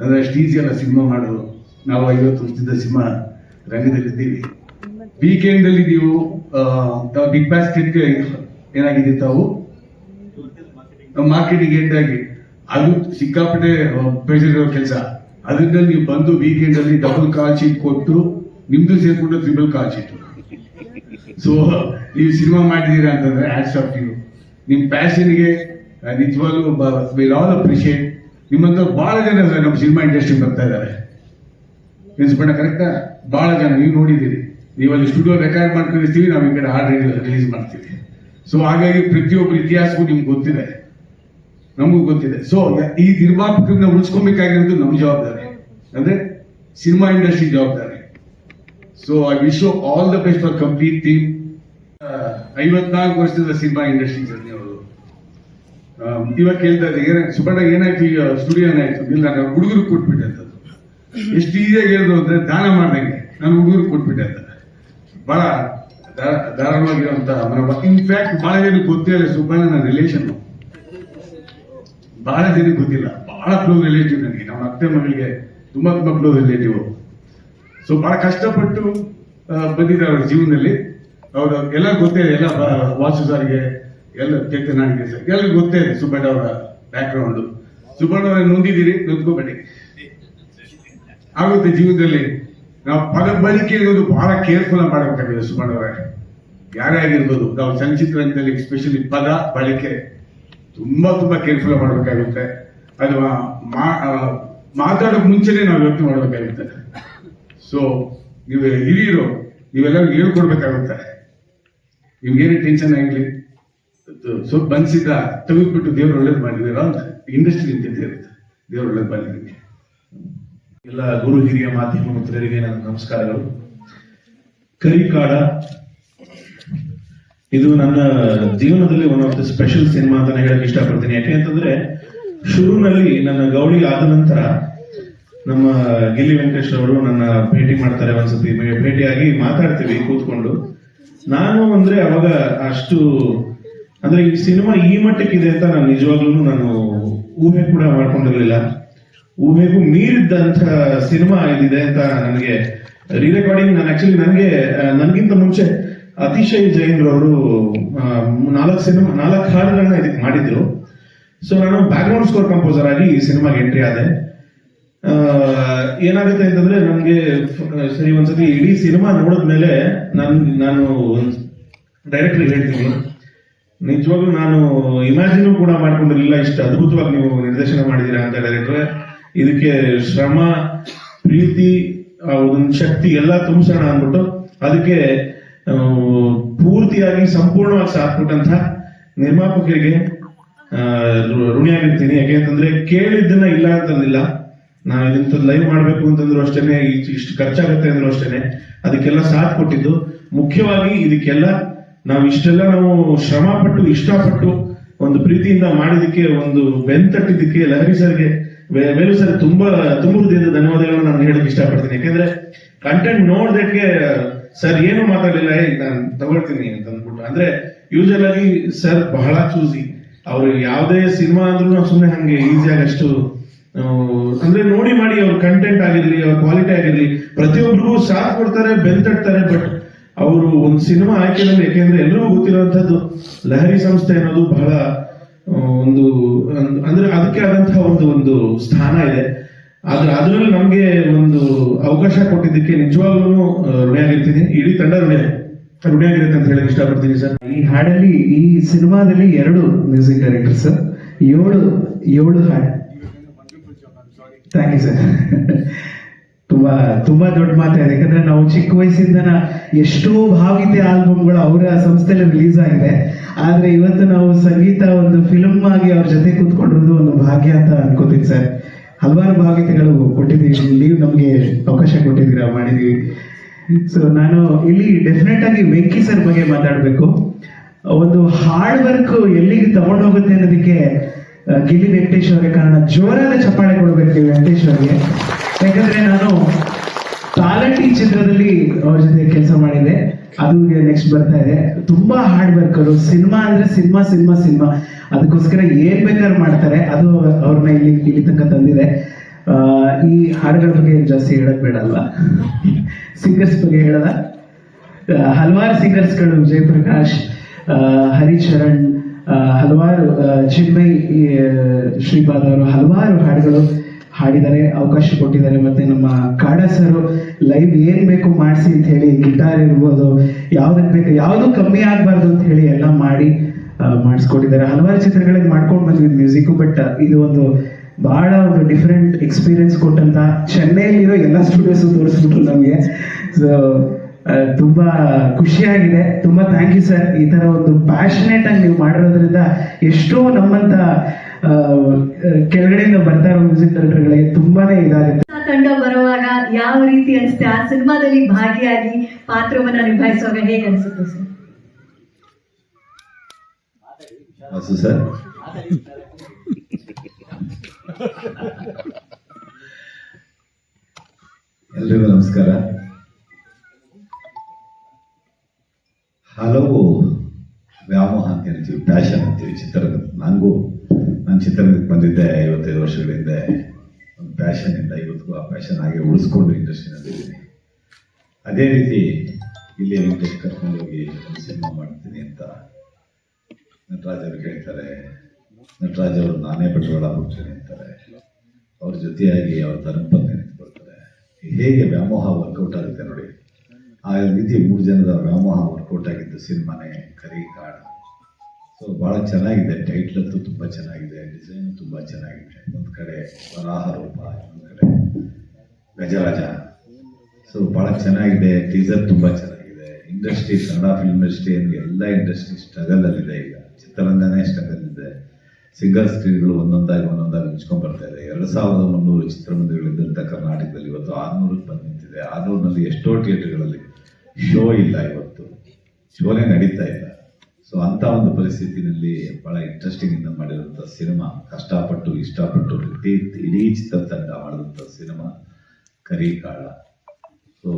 ಅಂದ್ರೆ ಅಷ್ಟು ಈಸಿ ಅಲ್ಲ ಸಿನಿಮಾ ಮಾಡೋದು. ನಾವು ಐವತ್ತು ವರ್ಷದಿಂದ ಸಿನಿಮಾ ರಂಗದಲ್ಲಿದ್ದೀವಿ. ವೀಕೆಂಡ್ ಅಲ್ಲಿ ನೀವು ಬಿಗ್ ಬ್ಯಾಸ್ಕೆಟ್ ಏನಾಗಿದೆ ತಾವು? ಮಾರ್ಕೆಟಿಂಗ್ ಹೆಡ್ ಅದು ಸಿಕ್ಕಾಪಟ್ಟೆ ಪ್ರೆಷರ್ ಇರೋ ಕೆಲಸ. ಅದರಿಂದ ನೀವು ಬಂದು ವೀಕೆಂಡ್ ಅಲ್ಲಿ ಡಬಲ್ ಕಾಲ್ ಶೀಟ್ ಕೊಟ್ಟು, ನಿಮ್ದು ಸೇರ್ಕೊಂಡು ತ್ರಿಬಲ್ ಕಾಲ್ ಶೀಟ್ ಸೊ ನೀವು ಸಿನಿಮಾ ಮಾಡಿದೀರಾ ಅಂತಂದ್ರೆ ಆಡ್ಸ್ ಆಫ್ ಯು ನಿಮ್ ಪ್ಯಾಷನ್ಗೆ ನಿಜವಾಗ್ಲೂ ವಿಲ್ ಆಲ್ ಅಪ್ರಿಷಿಯೇಟ್ ನಿಮ್ಮಂತ ಬಹಳ ಜನ ನಮ್ಮ ಸಿನಿಮಾ ಇಂಡಸ್ಟ್ರಿ ಬರ್ತಾ ಇದ್ದಾರೆ. ಪ್ರಿನ್ಸಿಪಲ್ ಕರೆಕ್ಟ್ ಬಹಳ ಜನ, ನೀವು ನೋಡಿದ್ದೀರಿ. ನೀವು ಅಲ್ಲಿ ಸ್ಟುಡಿಯೋ ರೆಕಾರ್ಡ್ ಮಾಡ್ಕೊಂಡಿರ್ತೀವಿ, ನಾವು ಈ ಕಡೆ ಹಾಡು ರಿಲೀಸ್ ಮಾಡ್ತೀವಿ. ಸೊ ಹಾಗಾಗಿ ಪ್ರತಿಯೊಬ್ಬರ ಇತಿಹಾಸವೂ ನಿಮ್ಗೆ ಗೊತ್ತಿದೆ. ನಮಗೂ ಗೊತ್ತಿದೆ. ಸೊ ಈ ನಿರ್ಮಾಪಕರನ್ನ ಉಳಿಸ್ಕೊಬೇಕಾಗಿರೋದು ನಮ್ಮ ಜವಾಬ್ದಾರಿ. ಅಂದ್ರೆ ಸಿನಿಮಾ ಇಂಡಸ್ಟ್ರಿ ಜವಾಬ್ದಾರಿ. So I wish you all the best for complete team ಐವತ್ನಾಲ್ಕು ವರ್ಷದ ಸಿನಿಮಾ ಇಂಡಸ್ಟ್ರಿ ಜರ್ನಿ ಅವರು. ಇವಾಗ ಕೇಳ್ತಾ ಇದ್ದೆ ಏನಾಯ್ತು ಸುಬಣ್ಣ ಏನಾಯ್ತು ಈಗ? ಸ್ಟುಡಿಯೋ ಏನಾಯ್ತು? ಇಲ್ಲ ನಾನು ಹುಡುಗರು ಕೊಟ್ಬಿಟ್ಟೆ ಎಷ್ಟು ಈಸಿಯಾಗಿ ಹೇಳ್ದು ಅಂದ್ರೆ ದಾನ ಮಾಡ್ದಂಗೆ. ನಾನು ಹುಡುಗರು ಕೊಟ್ಬಿಟ್ಟೆ ಅಂತ. ಬಹಳ ಧಾರಾಳವಾಗಿರುವಂತ ಮನೋಭಾವ. ಇನ್ಫ್ಯಾಕ್ಟ್ ಬಹಳ ಜನಕ್ಕೆ ಗೊತ್ತೇ ಇಲ್ಲ ಸುಬ್ಬಣ್ಣ ನನ್ನ ರಿಲೇಷನ್ ಬಹಳ ಜನಕ್ಕೆ ಗೊತ್ತಿಲ್ಲ. ಬಹಳ ಕ್ಲೋಸ್ ರಿಲೇಟಿವ್ ನನಗೆ. ನಮ್ಮ ಅತ್ತೆ ಮಗಳಿಗೆ ತುಂಬಾ ತುಂಬಾ ಕ್ಲೋಸ್ ರಿಲೇಟಿವ್ ಸೊ ಬಹಳ ಕಷ್ಟಪಟ್ಟು ಬಂದಿದ್ದಾರೆ ಅವ್ರ ಜೀವನದಲ್ಲಿ. ಅವ್ರ ಎಲ್ಲ ಗೊತ್ತೇ ಇದೆ ಎಲ್ಲ ವಾಸು ಸಾರಿಗೆ, ಎಲ್ಲ ಚೇತನಾಡಿಗೆ ಸರ್ ಎಲ್ಲರಿಗೂ ಗೊತ್ತೇ ಇದೆ ಸುಬ್ಬಣ್ಣ ಅವರ ಬ್ಯಾಕ್ ಗ್ರೌಂಡ್ ಸುಬ್ಬಣ್ಣ ಅವರ ನೊಂದಿದ್ದೀರಿ. ನೊಂದ್ಕೋಬೇಡಿ. ಆಗುತ್ತೆ ಜೀವನದಲ್ಲಿ ನಾವು ಪದ ಬಳಕೆ ಇರೋದು ಬಹಳ ಕೇರ್ಫುಲ್ ಮಾಡಬೇಕಾಗಿದೆ ಸುಮಾರು ಅವರೇ ಯಾರೇ ಆಗಿರ್ಬೋದು, ನಾವು ಚಲನಚಿತ್ರರಂಗದಲ್ಲಿ ಎಸ್ಪೆಷಲಿ ಪದ ಬಳಕೆ ತುಂಬಾ ತುಂಬಾ ಕೇರ್ಫುಲ್ ಮಾಡಬೇಕಾಗುತ್ತೆ. ಅಥವಾ ಮಾತಾಡೋಕ್ ಮುಂಚೆನೆ ನಾವು ಯೋಚನೆ ಮಾಡಬೇಕಾಗುತ್ತೆ. ಸೊ ನೀವು ಹಿರಿಯರು ನೀವೆಲ್ಲರೂ ಹೇಳ್ಕೊಡ್ಬೇಕಾಗುತ್ತೆ. ನಿಮ್ಗೇನೇ ಟೆನ್ಷನ್ ಆಗಲಿ, ಸ್ವಲ್ಪ ಬನ್ಸಿದ್ದ ತೆಗೆದ್ಬಿಟ್ಟು ದೇವ್ರ ಒಳ್ಳೇದು ಮಾಡಿದೀರ ಅಂತ ಇಂಡಸ್ಟ್ರಿ ನಿಂತಿದ್ದೇ ಇರುತ್ತೆ ದೇವ್ರು ಒಳ್ಳೇದು ನಿಮಗೆ ಎಲ್ಲ ಗುರು ಹಿರಿಯ ಮಾಧ್ಯಮ ಮಿತ್ರರಿಗೆ ನನ್ನ ನಮಸ್ಕಾರಗಳು. ಕರಿಕಾಡ, ಇದು ನನ್ನ ಜೀವನದಲ್ಲಿ one of the special cinema ಅಂತಾನೆ ಹೇಳಕ್ ಇಷ್ಟಪಡ್ತೀನಿ. ಯಾಕೆ ಅಂತಂದ್ರೆ, ಶುರುನಲ್ಲಿ ನನ್ನ ಗೌಳಿ ಆದ ನಂತರ ನಮ್ಮ ಗಿಲ್ಲಿ ವೆಂಕಟೇಶ್ ಅವರು ನನ್ನ ಭೇಟಿ ಮಾಡ್ತಾರೆ ಒಂದ್ಸತಿ. ಭೇಟಿಯಾಗಿ ಮಾತಾಡ್ತೀವಿ, ಕೂತ್ಕೊಂಡು. ನಾನು ಅಂದ್ರೆ ಅವಾಗ ಅಷ್ಟು, ಅಂದ್ರೆ ಈ ಸಿನಿಮಾ ಈ ಮಟ್ಟಕ್ಕಿದೆ ಅಂತ ನಾನು ನಿಜವಾಗ್ಲೂ ನಾನು ಊಹೆ ಕೂಡ ಮಾಡ್ಕೊಂಡಿರ್ಲಿಲ್ಲ. ಊಹೆಗೂ ಮೀರಿದ್ದಂತ ಸಿನಿಮಾ ಇದಿದೆ ಅಂತ ನನಗೆ ರೀ ರೆಕಾರ್ಡಿಂಗ್ ನಾನು ಆಕ್ಚುಲಿ ನನಗೆ ನನಗಿಂತ ಮುಂಚೆ ಅತಿಶಯ್ ಜೈನ್ ಅವರು ನಾಲ್ಕು ಸಿನಿಮಾ, ನಾಲ್ಕು ಹಾಡುಗಳನ್ನ ಇದಕ್ಕೆ ಮಾಡಿದ್ರು. ಸೊ ನಾನು ಬ್ಯಾಕ್ ಗ್ರೌಂಡ್ ಸ್ಕೋರ್ ಕಂಪೋಸರ್ ಆಗಿ ಈ ಸಿನಿಮಾಗೆ ಎಂಟ್ರಿ ಆದೆ. ಏನಾಗುತ್ತೆ ಅಂತಂದ್ರೆ ನನಗೆ ಸರಿ, ಒಂದ್ಸತಿ ಇಡೀ ಸಿನಿಮಾ ನೋಡಿದ್ಮೇಲೆ ನನ್, ನಾನು ಡೈರೆಕ್ಟ್ಲಿ ಹೇಳ್ತೀನಿ. ನಿಜವಾಗ್ಲೂ ನಾನು ಇಮ್ಯಾಜಿನ್ ಕೂಡ ಮಾಡ್ಕೊಂಡಿರಲಿಲ್ಲ. ಇಷ್ಟು ಅದ್ಭುತವಾಗಿ ನೀವು ನಿರ್ದೇಶನ ಮಾಡಿದೀರಾ ಅಂತ ಡೈರೆಕ್ಟ್ರೆ ಇದಕ್ಕೆ ಶ್ರಮ, ಪ್ರೀತಿ ಒಂದು ಶಕ್ತಿ ಎಲ್ಲ ತುಂಬಿಸೋಣ ಅಂದ್ಬಿಟ್ಟು ಅದಕ್ಕೆ ಪೂರ್ತಿಯಾಗಿ ಸಂಪೂರ್ಣವಾಗಿ ಸಾಥ್ ಕೊಟ್ಟಂತ ನಿರ್ಮಾಪಕರಿಗೆ ಋಣಿಯಾಗಿರ್ತೀನಿ. ಯಾಕೆ ಅಂತಂದ್ರೆ ಕೇಳಿದ್ದನ್ನ ಇಲ್ಲ ಅಂತಂದಿಲ್ಲ. ನಾವು ಇದಂತ ಲೈವ್ ಮಾಡ್ಬೇಕು ಅಂತಂದ್ರು ಅಷ್ಟೇನೆ ಇಷ್ಟು- ಖರ್ಚಾಗತ್ತೆ ಅಂದ್ರು ಅಷ್ಟೇನೆ. ಅದಕ್ಕೆಲ್ಲ ಸಾಥ್ ಕೊಟ್ಟಿದ್ದು ಮುಖ್ಯವಾಗಿ ಇದಕ್ಕೆಲ್ಲ ನಾವು ಇಷ್ಟೆಲ್ಲ ನಾವು ಶ್ರಮ ಪಟ್ಟು ಇಷ್ಟಪಟ್ಟು ಒಂದು ಪ್ರೀತಿಯಿಂದ ಮಾಡಿದಕ್ಕೆ ಒಂದು ಬೆಂತಟ್ಟಿದ್ದಕ್ಕೆ ಲಹರಿ ಸರ್ಗೆ ವೇಲು ಸರ್, ತುಂಬಾ, ತುಂಬ ಹೃದಯದ ಧನ್ಯವಾದಗಳನ್ನು ನಾನು ಹೇಳಕ್ ಇಷ್ಟಪಡ್ತೀನಿ. ಯಾಕಂದ್ರೆ ಕಂಟೆಂಟ್ ನೋಡ್ದಕ್ಕೆ, ಸರ್, ಏನು ಮಾತಾಡಲಿಲ್ಲ ನಾನು ತಗೊಳ್ತೀನಿ ಅಂತ ಅಂದ್ಬಿಟ್ಟು. ಅಂದ್ರೆ ಯೂಶಲ್ ಆಗಿ ಸರ್, ಬಹಳ ಚೂಸಿ ಅವ್ರು ಯಾವುದೇ ಸಿನಿಮಾ ಅಂದ್ರೂ ನಾವು ಸುಮ್ಮನೆ ಹಂಗೆ ಈಸಿಯಾಗಿ ಅಷ್ಟು ಅಂದ್ರೆ ನೋಡಿ ಮಾಡಿ ಅವ್ರ ಕಂಟೆಂಟ್ ಆಗಿರ್ಲಿ, ಅವ್ರ ಕ್ವಾಲಿಟಿ ಆಗಿರ್ಲಿ. ಪ್ರತಿಯೊಬ್ಬರಿಗೂ ಸಾಥ್ ಕೊಡ್ತಾರೆ ಬೆಂತಟ್ತಾರೆ ಬಟ್ ಅವರು ಒಂದು ಸಿನಿಮಾ ಆಯ್ಕೆ ಯಾಕೆಂದ್ರೆ ಎಲ್ಲರಿಗೂ ಗೊತ್ತಿರುವಂತದ್ದು ಲಹರಿ ಸಂಸ್ಥೆ ಅನ್ನೋದು ಬಹಳ ಒಂದು ಅಂದ್ರೆ ಅದಕ್ಕೆ ಆದಂತಹ ಒಂದು ಒಂದು ಸ್ಥಾನ ಇದೆ. ಆದ್ರೆ ಅದರಲ್ಲಿ ನಮ್ಗೆ ಒಂದು ಅವಕಾಶ ಕೊಟ್ಟಿದ್ದಕ್ಕೆ ನಿಜವಾಗ್ಲೂ ಋಣಿಯಾಗಿರ್ತೀನಿ. ಇಡೀ ತಂಡ ಋಣಿ, ಋಣಿಯಾಗಿರುತ್ತೆ ಅಂತ ಹೇಳಕ್ ಇಷ್ಟಪಡ್ತೀನಿ ಸರ್. ಈ ಹಾಡಲ್ಲಿ, ಈ ಸಿನಿಮಾದಲ್ಲಿ ಎರಡು ಮ್ಯೂಸಿಕ್ ಡೈರೆಕ್ಟರ್ ಸರ್. ಏಳು ಏಳು ಹಾಡು. Thank you sir. ತುಂಬಾ ತುಂಬಾ ದೊಡ್ಡ ಮಾತೆ ಯಾಕಂದ್ರೆ ನಾವು ಚಿಕ್ಕ ವಯಸ್ಸಿಂದನ ಎಷ್ಟೋ ಭಾವಿತೆ ಆಲ್ಬಮ್ಗಳು ಅವರ ಸಂಸ್ಥೆಯಲ್ಲಿ ರಿಲೀಸ್ ಆಗಿದೆ. ಆದ್ರೆ ಇವತ್ತು ನಾವು ಸಂಗೀತ ಒಂದು ಫಿಲ್ಮ್ ಆಗಿ ಅವ್ರ ಜೊತೆ ಕೂತ್ಕೊಂಡಿರೋದು ಒಂದು ಭಾಗ್ಯ ಅಂತ ಅನ್ಕೋತೀನಿ ಸರ್. ಹಲವಾರು ಭಾಗ್ಯತೆಗಳು ಕೊಟ್ಟಿದ್ದೀವಿ. ನೀವು ನಮಗೆ ಅವಕಾಶ ಕೊಟ್ಟಿದ್ದೀರಾ ಮಾಡಿದೀವಿ ಸೊ ನಾನು ಇಲ್ಲಿ ಡೆಫಿನೆಟ್ ಆಗಿ ವೆಂಕಿ ಸರ್ ಬಗ್ಗೆ ಮಾತಾಡಬೇಕು. ಒಂದು ಹಾರ್ಡ್ ವರ್ಕ್ ಎಲ್ಲಿಗೆ ತಗೊಂಡೋಗುತ್ತೆ ಅನ್ನೋದಕ್ಕೆ ಗಿಲ್ಲಿ ವೆಂಕಟೇಶ್ ಕಾರಣ ಜೋರಾದ ಚಪ್ಪಾಳೆ ಕೊಡಬೇಕು ವೆಂಕಟೇಶ್ ಅವರಿಗೆ. ಯಾಕಂದ್ರೆ ನಾನು ತಾಲಟಿ ಚಿತ್ರದಲ್ಲಿ ಅವ್ರ ಜೊತೆ ಕೆಲಸ ಮಾಡಿದೆ ಅದು ನೆಕ್ಸ್ಟ್ ಬರ್ತಾ ಇದೆ. ತುಂಬಾ ಹಾರ್ಡ್ ವರ್ಕರು ಸಿನಿಮಾ ಅಂದ್ರೆ ಸಿನಿಮಾ ಸಿನಿಮಾ ಸಿನಿಮಾ. ಅದಕ್ಕೋಸ್ಕರ ಏನ್ ಬೇಕಾದ್ರೂ ಮಾಡ್ತಾರೆ. ಅದು ಅವ್ರನ್ನ ಇಲ್ಲಿ ಇಲ್ಲಿ ತನಕ ತಂದಿದೆ. ಈ ಹಾಡುಗಳ ಬಗ್ಗೆ ಜಾಸ್ತಿ ಹೇಳಕ್ ಬೇಡಲ್ಲ ಸಿಂಗರ್ಸ್ ಬಗ್ಗೆ ಹೇಳಲ್ಲ ಹಲವಾರು ಸಿಂಗರ್ಸ್ಗಳು ವಿಜಯ್ ಪ್ರಕಾಶ್ ಹರಿಚರಣ್ ಹಲವಾರು ಚಿನ್ಮಯ್ ಶ್ರೀಪಾದ್ ಅವರು, ಹಲವಾರು ಹಾಡುಗಳು ಹಾಡಿದ್ದಾರೆ ಅವಕಾಶ ಕೊಟ್ಟಿದ್ದಾರೆ ಮತ್ತೆ ನಮ್ಮ ಕಾಡ ಸರ್ ಲೈವ್ ಏನ್ ಬೇಕು ಮಾಡಿಸಿ ಅಂತ ಹೇಳಿ, ಗಿಟಾರ್ ಇರ್ಬೋದು ಯಾವ್ದಕ್ ಬೇಕು, ಯಾವುದು ಕಮ್ಮಿ ಆಗ್ಬಾರ್ದು ಅಂತ ಹೇಳಿ ಎಲ್ಲ ಮಾಡಿ ಮಾಡಿಸ್ಕೊಟ್ಟಿದ್ದಾರೆ. ಹಲವಾರು ಚಿತ್ರಗಳಿಗೆ ಮಾಡ್ಕೊಂಡು ಬಂದ್ವಿ ಮ್ಯೂಸಿಕ್ ಬಟ್ ಇದು ಒಂದು ಬಹಳ ಒಂದು ಡಿಫ್ರೆಂಟ್ ಎಕ್ಸ್ಪೀರಿಯನ್ಸ್ ಕೊಟ್ಟಂತ ಚೆನ್ನೈಲಿರೋ ಎಲ್ಲ ಸ್ಟುಡಿಯೋಸ್ ತೋರಿಸ್ಬಿಟ್ರು ನಮಗೆ. ಸೊ ತುಂಬಾ ಖುಷಿಯಾಗಿದೆ. ತುಂಬಾ ಥ್ಯಾಂಕ್ ಯು ಸರ್ ಈ ತರ ಒಂದು ಪ್ಯಾಷನೇಟ್ ಆಗಿ ನೀವು ಮಾಡಿರೋದ್ರಿಂದ ಎಷ್ಟೋ ನಮ್ಮಂತ ಕೆಳಗಡೆಯಿಂದ ಬರ್ತಾ ಇರೋ ಮ್ಯೂಸಿಕ್ ಡೈರೆಕ್ಟರ್ಗಳಿಗೆ ತುಂಬಾನೇ ಇದಾಗುತ್ತೆ ಕಂಡು ಬರುವಾಗ ಯಾವ ರೀತಿ ಅನಿಸುತ್ತೆ? ಆ ಸಿನಿಮಾದಲ್ಲಿ ಭಾಗಿಯಾಗಿ ಪಾತ್ರವನ್ನ ನಿಭಾಯಿಸುವಾಗ ಹೇಗೆ ಅನ್ಸುತ್ತೆ ಸರ್? ಸರ್. ಎಲ್ರಿಗೂ ನಮಸ್ಕಾರ. ಹಲವು ವ್ಯಾಮೋಹ ಅಂತ ಹೇಳ್ತೀವಿ ಪ್ಯಾಷನ್ ಅಂತೀವಿ ಚಿತ್ರದ ನನಗೂ ನಾನು ಚಿತ್ರರಂಗಕ್ಕೆ ಬಂದಿದ್ದೆ ಐವತ್ತೈದು ವರ್ಷಗಳ ಹಿಂದೆ ಒಂದು ಪ್ಯಾಷನ್ ಇಂದ ಇವತ್ತಿಗೂ ಆ ಪ್ಯಾಷನ್ ಹಾಗೆ ಉಳಿಸ್ಕೊಂಡು ಇಂಡಸ್ಟ್ರಿನಲ್ಲಿದ್ದೀನಿ ಅದೇ ರೀತಿ ಇಲ್ಲಿ ವೆಂಕಟೇಶ್ ಕರ್ಕೊಂಡೋಗಿ ಒಂದು ಸಿನಿಮಾ ಮಾಡ್ತೀನಿ ಅಂತ ನಟರಾಜ್ ಅವರು ಹೇಳ್ತಾರೆ. ನಟರಾಜ್ ಅವರು ನಾನೇ ಬಂಡವಾಳ ಹೋಗ್ತೀನಿ ಅಂತಾರೆ. ಅವ್ರ ಜೊತೆಯಾಗಿ ಅವ್ರ ಧರ್ಮಪತ್ನಿ ನಿಂತ್ಕೊಳ್ತಾರೆ. ಹೇಗೆ ವ್ಯಾಮೋಹ ವರ್ಕೌಟ್ ಆಗುತ್ತೆ ನೋಡಿ. ಆ ರೀತಿ ಮೂರು ಜನದ ವ್ಯಾಮೋಹ ವರ್ಕೌಟ್ ಆಗಿದ್ದು ಸಿನಿಮಾನೇ ಕರಿ ಕಾಡ ಸೊ ಭಾಳ ಚೆನ್ನಾಗಿದೆ. ಟೈಟ್ಲ್ ಅಂತೂ ತುಂಬ ಚೆನ್ನಾಗಿದೆ. ಡಿಸೈನ್ ತುಂಬ ಚೆನ್ನಾಗಿದೆ. ಒಂದು ಕಡೆ ವರಾಹ ರೂಪ ಒಂದು ಕಡೆ ಗಜರಾಜ. ಸೊ ಭಾಳ ಚೆನ್ನಾಗಿದೆ. ಟೀಸರ್ ತುಂಬ ಚೆನ್ನಾಗಿದೆ. ಇಂಡಸ್ಟ್ರಿ ಕನ್ನಡ ಫಿಲ್ಮ್ ಇಂಡಸ್ಟ್ರಿ ಎಲ್ಲ ಇಂಡಸ್ಟ್ರಿ ಸ್ಟ್ರಗಲಲ್ಲಿದೆ ಈಗ. ಚಿತ್ರರಂಗನೇ ಸ್ಟ್ರಗಲ್ ಇದೆ. ಸಿಂಗಲ್ ಸ್ಕ್ರೀನ್ಗಳು ಒಂದೊಂದಾಗಿ ಒಂದೊಂದಾಗಿ ಹಂಚ್ಕೊಂಡು ಬರ್ತಾ ಇದೆ. ಎರಡು ಸಾವಿರದ ಮುನ್ನೂರು ಚಿತ್ರಮಂದಿರಗಳಿದ್ದಂಥ ಕರ್ನಾಟಕದಲ್ಲಿ ಇವತ್ತು ಆರ್ನೂರಕ್ಕೆ ಬಂದು ನಿಂತಿದೆ. ಆರ್ನೂರಿನಲ್ಲಿ ಎಷ್ಟೋ ಥಿಯೇಟರ್ಗಳಲ್ಲಿ ಶೋ ಇಲ್ಲ ಇವತ್ತು. ಶೋನೇ ನಡೀತಾ ಇಲ್ಲ. ಸೊ ಅಂತ ಒಂದು ಪರಿಸ್ಥಿತಿನಲ್ಲಿ ಬಹಳ ಇಂಟ್ರೆಸ್ಟಿಂಗ್ ಇಂದ ಮಾಡಿರುವಂಥ ಸಿನಿಮಾ, ಕಷ್ಟಪಟ್ಟು, ಇಷ್ಟಪಟ್ಟು, ಇಡೀ ಇಡೀ ಚಿತ್ರತಂಡ ಮಾಡಿದಂಥ ಸಿನಿಮಾ, ಕರಿಕಾಳ. ಸೊ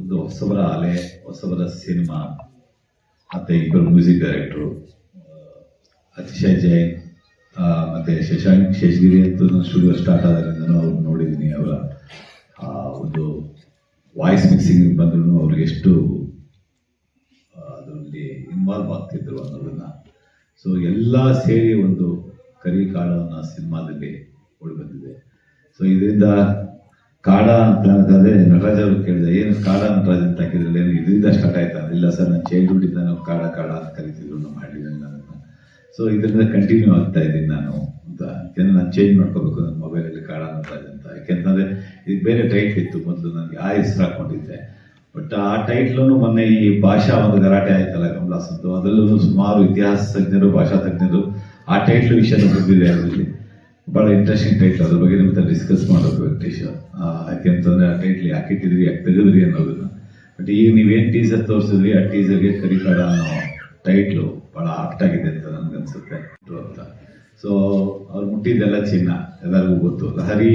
ಒಂದು ಹೊಸಬರ ಅಲೆ ಹೊಸಬರ ಸಿನಿಮಾ, ಮತ್ತೆ ಇಬ್ಬರು ಮ್ಯೂಸಿಕ್ ಡೈರೆಕ್ಟ್ರು ಅತಿಶಯ್ ಜೈನ್ ಮತ್ತೆ ಶಶಾಂಕ್ ಶೇಷಗಿರಿ ಅಂತೂ ಸ್ಟುಡಿಯೋ ಸ್ಟಾರ್ಟ್ ಆದ್ರಿಂದ ಅವ್ರು ನೋಡಿದ್ದೀನಿ ಅವರ ಒಂದು ವಾಯ್ಸ್ ಮಿಕ್ಸಿಂಗ್ ಬಂದ್ರು ಅವ್ರಿಗೆ ಎಷ್ಟು ಆ, ಅದರಲ್ಲಿ ಇನ್ವಾಲ್ವ್ ಆಗ್ತಿದ್ರು ಅನ್ನೋದನ್ನ. ಸೊ ಎಲ್ಲ ಸೇರಿ ಒಂದು ಕರಿ ಕಾಡನ್ನು ಸಿನಿಮಾದಲ್ಲಿ ಬಂದಿದೆ ಸೊ ಇದರಿಂದ ಕಾಡ ಅಂತ ಅದೇ ನಟರಾಜ್ ಅವರು ಕೇಳಿದೆ ಏನು ಕಾಡ ನಟರಾಜ್ ಅಂತ ಹಾಕಿದ್ರಲ್ಲ ಏನು ಇದರಿಂದ ಸ್ಟಾರ್ಟ್ ಆಯ್ತಾ? ಇಲ್ಲ ಸರ್ ನಾನು ಚೈಲ್ಡ್ಹುಡ್ ಇಂದ ನಾವು ಕಾಡ ಕಾಡ ಅಂತ ಕರಿತಿದ್ರು ನಮ್ಮ ಹಳ್ಳಿನಲ್ಲಿ ನನ್ನ ಸೊ ಇದರಿಂದ ಕಂಟಿನ್ಯೂ ಆಗ್ತಾ ಇದ್ದೀನಿ ನಾನು ಅಂತ. ಯಾಕೆಂದ್ರೆ ನಾನು ಚೇಂಜ್ ಮಾಡ್ಕೋಬೇಕು ನನ್ನ ಮೊಬೈಲಲ್ಲಿ ಕಾಡ ನಟರಾಜ್ ಅಂತ. ಯಾಕೆಂತಂದ್ರೆ ಇದು ಬೇರೆ ಟೈಟ್ ಇತ್ತು ಮೊದಲು ನನಗೆ ಆ ಹೆಸರು ಹಾಕೊಂಡಿದ್ದೆ. ಬಟ್ ಆ ಟೈಟ್ಲೂ ಮೊನ್ನೆ ಈ ಭಾಷಾ ಒಂದು ಗಲಾಟೆ ಆಯ್ತಲ್ಲ ಕಮಲಾಸದ್ದು ಅದರಲ್ಲೂ ಸುಮಾರು ಇತಿಹಾಸ ತಜ್ಞರು, ಭಾಷಾ ತಜ್ಞರು ಆ ಟೈಟ್ಲ್ ವಿಷಯ ಬಂದಿದೆ ಅದರಲ್ಲಿ. ಬಹಳ ಇಂಟ್ರೆಸ್ಟಿಂಗ್ ಟೈಟ್ಲ್ ಅದ್ರ ಬಗ್ಗೆ ನಿಮ್ಮ ಡಿಸ್ಕಸ್ ಮಾಡೋದು ವೆಂಕಟೇಶ್. ಯಾಕೆಂತಂದ್ರೆ ಆ ಟೈಟ್ಲ್ ಯಾಕೆ ಇಟ್ಟಿದ್ರಿ, ಯಾಕೆ ತೆಗೆದ್ರಿ ಅನ್ನೋದನ್ನ. ಬಟ್ ಈಗ ನೀವೇನ್ ಟೀಸರ್ ತೋರಿಸಿದ್ರಿ, ಆ ಟೀಸರ್ಗೆ ಕರಿಕಾಡ ಅನ್ನೋ ಟೈಟ್ಲು ಬಹಳ ಆಪ್ಟ್ ಆಗಿದೆ ಅಂತ ನನ್ಗನ್ಸುತ್ತೆ ಅಂತ. ಸೊ ಅವ್ರು ಮುಟ್ಟಿದ್ದೆಲ್ಲ ಚಿನ್ನ. ಎಲ್ಲರಿಗೂ ಗೊತ್ತು. ಲಹರಿ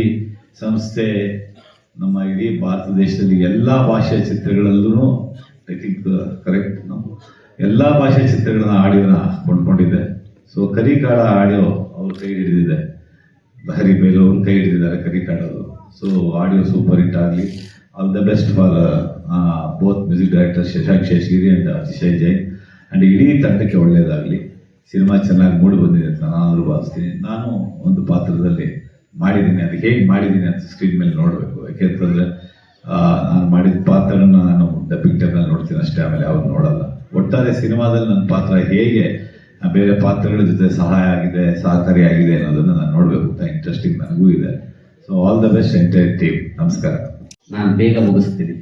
ಸಂಸ್ಥೆ ನಮ್ಮ ಇಡೀ ಭಾರತ ದೇಶದಲ್ಲಿ ಎಲ್ಲ ಭಾಷೆಯ ಚಿತ್ರಗಳಲ್ಲೂ ಐ ಥಿಂಕ್ ಕರೆಕ್ಟ್ ಎಲ್ಲ ಭಾಷೆಯ ಚಿತ್ರಗಳನ್ನ ಆಡಿಯೋನ ಕೊಂಡ್ಕೊಂಡಿದ್ದೆ ಸೊ ಕರಿಕಾಡ ಆಡಿಯೋ ಅವ್ರ ಕೈ ಹಿಡಿದಿದೆ. ಹರಿ ಬೈಲು ಅವ್ರ ಕೈ ಹಿಡಿದಿದ್ದಾರೆ ಕರಿಕಾಡೋದು. ಸೊ ಆಡಿಯೋ ಸೂಪರ್ ಹಿಟ್ ಆಗಲಿ. All the best for both music director Shashank Sheshagiri and Atishay Jain. And ಇಡೀ ತಂಡಕ್ಕೆ ಒಳ್ಳೆಯದಾಗಲಿ ಸಿನಿಮಾ ಚೆನ್ನಾಗಿ ಮೂಡಿ ಬಂದಿದೆ ಅಂತ ನಾನು ಭಾವಿಸ್ತೀನಿ. ನಾನು ಒಂದು ಪಾತ್ರದಲ್ಲಿ ಮಾಡಿದ್ದೀನಿ ಅದು ಹೇಗೆ ಮಾಡಿದ್ದೀನಿ ಅಂತ ಸ್ಕ್ರೀನ್ ಮೇಲೆ ನೋಡಬೇಕು. ಯಾಕೆಂತಂದ್ರೆ ನಾನು ಮಾಡಿದ ಪಾತ್ರನ ನಾನು ಡಬ್ಬಿಂಗ್ ಟೈಮ್ನಲ್ಲಿ ನೋಡ್ತೀನಿ ಅಷ್ಟೇ, ಆಮೇಲೆ ಯಾವ್ದು ನೋಡಲ್ಲ. ಒಟ್ಟಾರೆ ಸಿನಿಮಾದಲ್ಲಿ ನನ್ನ ಪಾತ್ರ ಹೇಗೆ ಬೇರೆ ಪಾತ್ರಗಳ ಜೊತೆ ಸಹಾಯ ಆಗಿದೆ ಸಹಕಾರಿಯಾಗಿದೆ ಅನ್ನೋದನ್ನ ನಾನು ನೋಡಬೇಕು. ಅಂತ ಇಂಟ್ರೆಸ್ಟಿಂಗ್ ನನಗೂ ಇದೆ. So all the best entire team ನಮಸ್ಕಾರ. ನಾನು ಬೇಗ ಮುಗಿಸ್ತೀನಿ.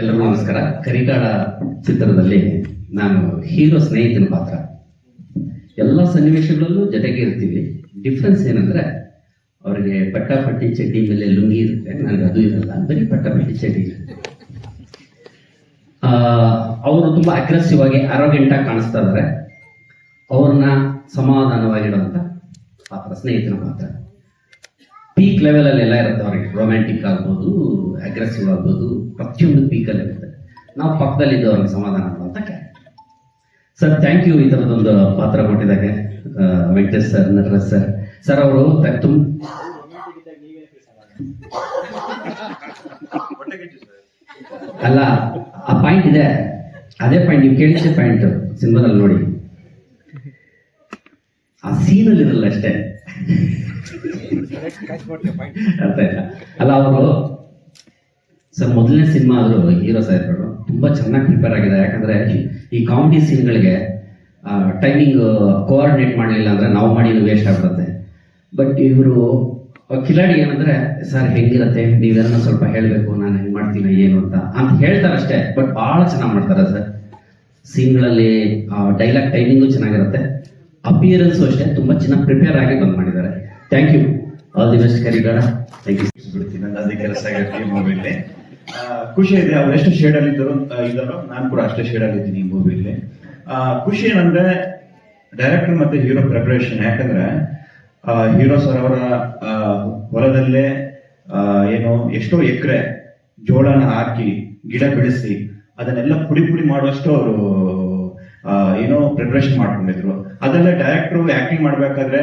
ಎಲ್ಲರೂ ನಮಸ್ಕಾರ. ಕರಿಗಾಡ ಚಿತ್ರದಲ್ಲಿ ನಾನು ಹೀರೋ ಸ್ನೇಹಿತನ ಪಾತ್ರ. ಎಲ್ಲ ಸನ್ನಿವೇಶಗಳಲ್ಲೂ ಜೊತೆಗೆ ಇರ್ತೀವಿ. ಡಿಫ್ರೆನ್ಸ್ ಏನಂದ್ರೆ, ಅವರಿಗೆ ಪಟ್ಟಾಪಟ್ಟಿ ಚಡ್ಡಿ ಮೇಲೆ ಲುಂಗಿ ಇರುತ್ತೆ. ನನಗೆ ಅದು ಇರಲ್ಲ. ಬರೀ ಪಟ್ಟಾಪಟ್ಟಿ ಚಡ್ಡಿ ಇರುತ್ತೆ. ಅವರು ತುಂಬಾ ಅಗ್ರೆಸಿವ್ ಆಗಿ ಆರೋಗ್ಯಂಟಾಗಿ ಕಾಣಿಸ್ತಾ ಇದ್ದಾರೆ ಅವ್ರನ್ನ ಸಮಾಧಾನವಾಗಿಡುವಂತ ಪಾತ್ರ ಸ್ನೇಹಿತನ ಪಾತ್ರ ಪೀಕ್ ಲೆವೆಲ್ ಅಲ್ಲಿ ಎಲ್ಲ ಇರುತ್ತೆ ಅವ್ರಿಗೆ. ರೊಮ್ಯಾಂಟಿಕ್ ಆಗ್ಬೋದು ಅಗ್ರೆಸಿವ್ ಆಗ್ಬೋದು, ಪ್ರತಿಯೊಂದು ಪೀಕಲ್ಲಿ ಇರುತ್ತೆ. ನಾವು ಪಕ್ಕದಲ್ಲಿದ್ದು ಅವ್ರಿಗೆ ಸಮಾಧಾನ ಮಾಡುವಂತ ಸರ್ ಥ್ಯಾಂಕ್ ಯು ಈ ಥರದೊಂದು ಪಾತ್ರ ಕೊಟ್ಟಿದ್ದಾಗೆ Venkatesh sir Nataraj sir sir ಅವರು ತುಂಬ ಅಲ್ಲ, ಆ ಪಾಯಿಂಟ್ ಇದೆ. ಅದೇ ಪಾಯಿಂಟ್ ನೀವು ಕೇಳಿದ್ದೆ ಪಾಯಿಂಟ್ ಸಿನಿಮಾದಲ್ಲಿ ನೋಡಿ. ಆ ಸೀನಲ್ಲಿ ಇರಲ್ಲ ಅಷ್ಟೇ. ಅರ್ಥ ಇಲ್ಲ ಅಲ್ಲ, ಅವರು ಸರ್ ಮೊದಲನೇ ಸಿನಿಮಾ ಆದರೂ ಹೀರೋ ಸಾಹೇಬ್ರು ತುಂಬಾ ಚೆನ್ನಾಗಿ ಪ್ರಿಪೇರ್ ಆಗಿದೆ. ಯಾಕಂದ್ರೆ ಈ ಕಾಮಿಡಿ ಸೀನ್ಗಳಿಗೆ ಟೈಮಿಂಗ್ ಕೋಆರ್ಡಿನೇಟ್ ಮಾಡಲಿಲ್ಲ ಅಂದ್ರೆ ನಾವು ಮಾಡಿ ವೇಸ್ಟ್ ಆಗ್ಬಿಡುತ್ತೆ. ಬಟ್ ಇವರು ಕಿಲಾಡಿ ಏನಂದ್ರೆ, ಸರ್, ಹೆಂಗಿರತ್ತೆ? ನೀವೇನೋ ಸ್ವಲ್ಪ ಹೇಳಬೇಕು, ನಾನು ಹೆಂಗ್ ಮಾಡ್ತೀನಿ, ಏನು ಅಂತ. ಅಂತ ಹೇಳ್ತಾರೆ ಅಷ್ಟೇ. ಬಟ್ ಬಹಳ ಚೆನ್ನಾಗಿ ಮಾಡ್ತಾರೆ ಸರ್. ಸೀನ್ಗಳಲ್ಲಿ ಡೈಲಾಗ್ ಟೈಮಿಂಗು ಚೆನ್ನಾಗಿರುತ್ತೆ. ಅಪಿಯರೆನ್ಸು ಅಷ್ಟೇ ತುಂಬಾ ಚೆನ್ನಾಗಿ ಪ್ರಿಪೇರ್ ಆಗಿ ಬಂದ್ ಮಾಡಿದ್ದಾರೆ. Thank you all the best Karigar. Thank you ಬಿಡ್ತೀನಿ. ಅದೇ ಕೆಲಸ ಮೂವಿಲಿ ಖುಷಿ ಇದೆ, ಅವ್ರು ಎಷ್ಟು ಶೇಡ್ ಅಲ್ಲಿ ಇದ್ದಾರೋ ಇದ್ದಾರೋ, ನಾನು ಕೂಡ ಅಷ್ಟೇ ಶೇಡ್ ಅಲ್ಲಿ ಇದ್ದೀನಿ ಈ ಮೂವಿಲಿ ಖುಷಿ ಏನಂದ್ರೆ ಡೈರೆಕ್ಟರ್ ಮತ್ತೆ ಹೀರೋ ಪ್ರಿಪರೇಷನ್ ಯಾಕಂದ್ರೆ ಹೀರೋ ಸರ್ ಅವರ ಹೊಲದಲ್ಲೇ ಏನು ಎಷ್ಟೋ ಎಕರೆ ಜೋಳನ ಹಾಕಿ ಗಿಡ ಬೆಳೆಸಿ, ಅದನ್ನೆಲ್ಲ ಪುಡಿ ಪುಡಿ ಮಾಡುವಷ್ಟು ಅವರು ಏನೋ ಪ್ರಿಪರೇಷನ್ ಮಾಡ್ಕೊಂಡಿದ್ರು. ಅದೆಲ್ಲ ಡೈರೆಕ್ಟರ್ ಆಕ್ಟಿಂಗ್ ಮಾಡ್ಬೇಕಾದ್ರೆ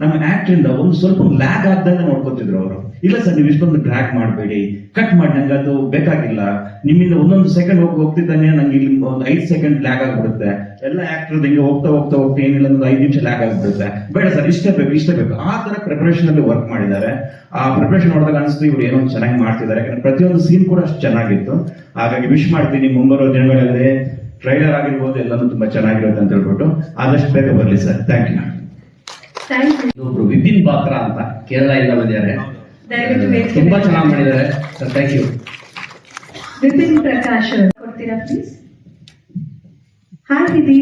ನಮ್ಮ ಆಕ್ಟ್ ಇಂದ ಒಂದು ಸ್ವಲ್ಪ ಲ್ಯಾಗ್ ಆಗ್ದಂಗೆ ನೋಡ್ಕೊತಿದ್ರು ಅವರು. ಇಲ್ಲ ಸರ್, ನೀವು ಇಷ್ಟೊಂದು ಡ್ರ್ಯಾಕ್ ಮಾಡಬೇಡಿ ಕಟ್ ಮಾಡಿ, ನಂಗೆ ಅದು ಬೇಕಾಗಿಲ್ಲ. ನಿಮ್ಮಿಂದ ಒಂದೊಂದು ಸೆಕೆಂಡ್ ಹೋಗಿ ಹೋಗ್ತಿದ್ದಾನೆ, ನಂಗೆ ಇಲ್ಲಿ ಒಂದು ಐದು ಸೆಕೆಂಡ್ ಲ್ಯಾಗ್ ಆಗ್ಬಿಡುತ್ತೆ. ಎಲ್ಲ ಆಕ್ಟರ್ ಹಿಂಗೆ ಹೋಗ್ತಾ ಹೋಗ್ತಾ ಹೋಗ್ತಾ ಏನಿಲ್ಲ ಒಂದು ಐದು ನಿಮಿಷ ಲ್ಯಾಗ್ ಆಗ್ಬಿಡುತ್ತೆ. ಬೇಡ ಸರ್, ಇಷ್ಟೇ ಬೇಕು ಇಷ್ಟೇ ಬೇಕು. ಆ ತರ ಪ್ರಿಪರೇಷನ್ ಅಲ್ಲಿ ವರ್ಕ್ ಮಾಡಿದ್ದಾರೆ. ಆ ಪ್ರಿಪರೇಷನ್ ನೋಡಿದಾಗ ಅನಿಸ್ತು, ಇವ್ರು ಏನೋ ಚೆನ್ನಾಗಿ ಮಾಡ್ತಿದ್ದಾರೆ. ಯಾಕಂದ್ರೆ ಪ್ರತಿಯೊಂದು ಸೀನ್ ಕೂಡ ಅಷ್ಟು ಚೆನ್ನಾಗಿತ್ತು. ಹಾಗಾಗಿ ವಿಶ್ ಮಾಡ್ತೀನಿ, ಮುಂಬರುವ ದಿನಗಳಲ್ಲಿ ಟ್ರೈಲರ್ ಆಗಿರ್ಬೋದು, ಎಲ್ಲಾನು ತುಂಬಾ ಚೆನ್ನಾಗಿರುತ್ತೆ ಅಂತ ಹೇಳ್ಬಿಟ್ಟು. ಆದಷ್ಟು ಬೇಗ ಬರಲಿ sir. Thank you thank you ಇನ್ನೊಬ್ರು ವಿಪಿನ್ ಬಾತ್ರ ಅಂತ ಕೇರಳದಿಂದ ಬಂದಿದ್ದಾರೆ ದಯವಿಟ್ಟು ತುಂಬಾ ಚೆನ್ನಾಗಿ ಮಾಡಿದ್ದಾರೆ sir thank you Vipin Prakash ಕೊಡ್ತೀರಾ ಪ್ಲೀಸ್ ಹಾಯ್ ದಿದಿ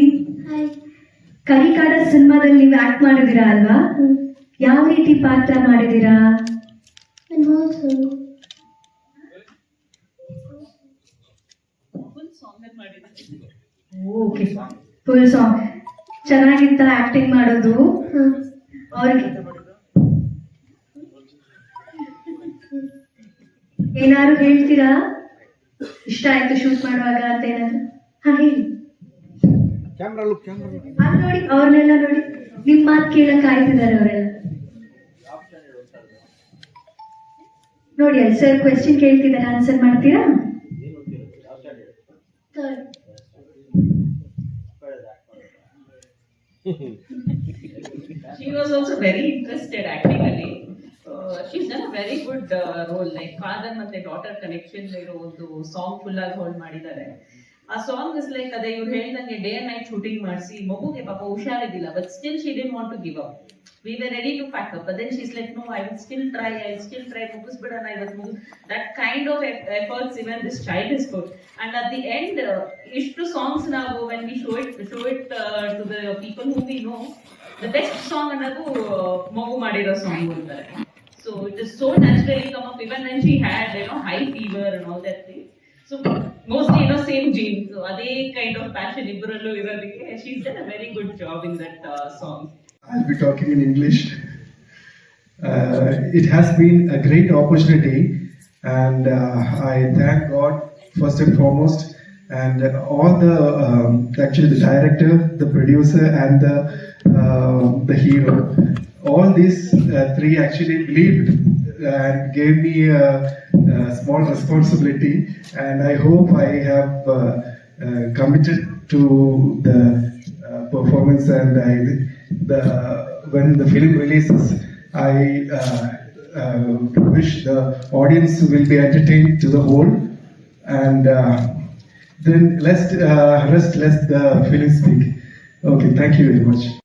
ಕರಿಕಾಡ ಸಿನಿಮಾದಲ್ಲಿ ನೀವು ಆಕ್ಟ್ ಮಾಡಿದೀರಾ ಅಲ್ವಾ? ಯಾವ ರೀತಿ ಪಾತ್ರ ಮಾಡಿದೀರಾ ಓಕೆ ಫುಲ್ ಸಾಂಗ್ ಚೆನ್ನಾಗಿತ್ತ ಆಕ್ಟಿಂಗ್ ಮಾಡೋದು? ಅವ್ರಿಗೆ ಏನಾದ್ರು ಹೇಳ್ತೀರಾ? ಇಷ್ಟ ಆಯ್ತು ಶೂಟ್ ಮಾಡುವಾಗ ಅಂತ ಏನಾದ್ರು? ಹಾ ಹೇಳಿ. ಅಲ್ಲಿ ನೋಡಿ ಅವ್ರನ್ನೆಲ್ಲ ನೋಡಿ. ನಿಮ್ ಮಾತು ಕೇಳಕ್ ಕಾಯ್ತಿದ್ದಾರೆ ಅವರೆಲ್ಲ. ನೋಡಿ ಅಲ್ಲಿ ಸರ್ ಕ್ವೆಶನ್ ಕೇಳ್ತಿದ್ದಾರೆ ಆನ್ಸರ್ ಮಾಡ್ತೀರಾ? she was also very interested acting ಅಲ್ಲಿ she's done a very good role like father ಮತ್ತೆ ಡಾಟರ್ ಕನೆಕ್ಷನ್ ಇರೋ ಒಂದು ಸಾಂಗ್ ಫುಲ್ ಆಗಿ ಹೋಲ್ಡ್ ಮಾಡಿದ್ದಾರೆ. ಆ ಸಾಂಗ್ ಇಸ್ ಲೈಕ್ ಅದೇ ಇವ್ರು ಹೇಳ್ದಂಗೆ ಡೇ ಅಂಡ್ ನೈಟ್ ಶೂಟಿಂಗ್ ಮಾಡಿಸಿ, ಮಗುಗೆ ಪಾಪ ಹುಷಾರಿದ್ದಿಲ್ಲ but still she didn't want to give up we were ready to pack up then she's like no I will still try I will still try ಮುಗಿಸ್ಬಿಡೋಣ ಇವತ್ತು ಮುಗಿಸ್ that kind of efforts even this child is good and at the end ಇಷ್ಟು songs ನಾವು when we show it show it to the people who we know the best song ಅನ್ನೋದು ಮಗು ಮಾಡಿರೋ song ಅಂತಾರೆ so it is so naturally come up even when she had you know high fever and all that thing so mostly no same genes ಅದೇ kind of passion ಇಬ್ಬರಲ್ಲೂ ಇರೋದಕ್ಕೆ she is done a very good job in that song I'll be talking in English. Uh, it has been a great opportunity, and uh, I thank God first and foremost, and all the um, actually the director, the producer, and the uh, the hero. All these uh, three actually believed and gave me a, a small responsibility, and I hope I have uh, uh, committed to the performance and I the when the film releases I uh, uh, wish the audience will be entertained to the whole. And uh, then let's rest let the film speak okay thank you very much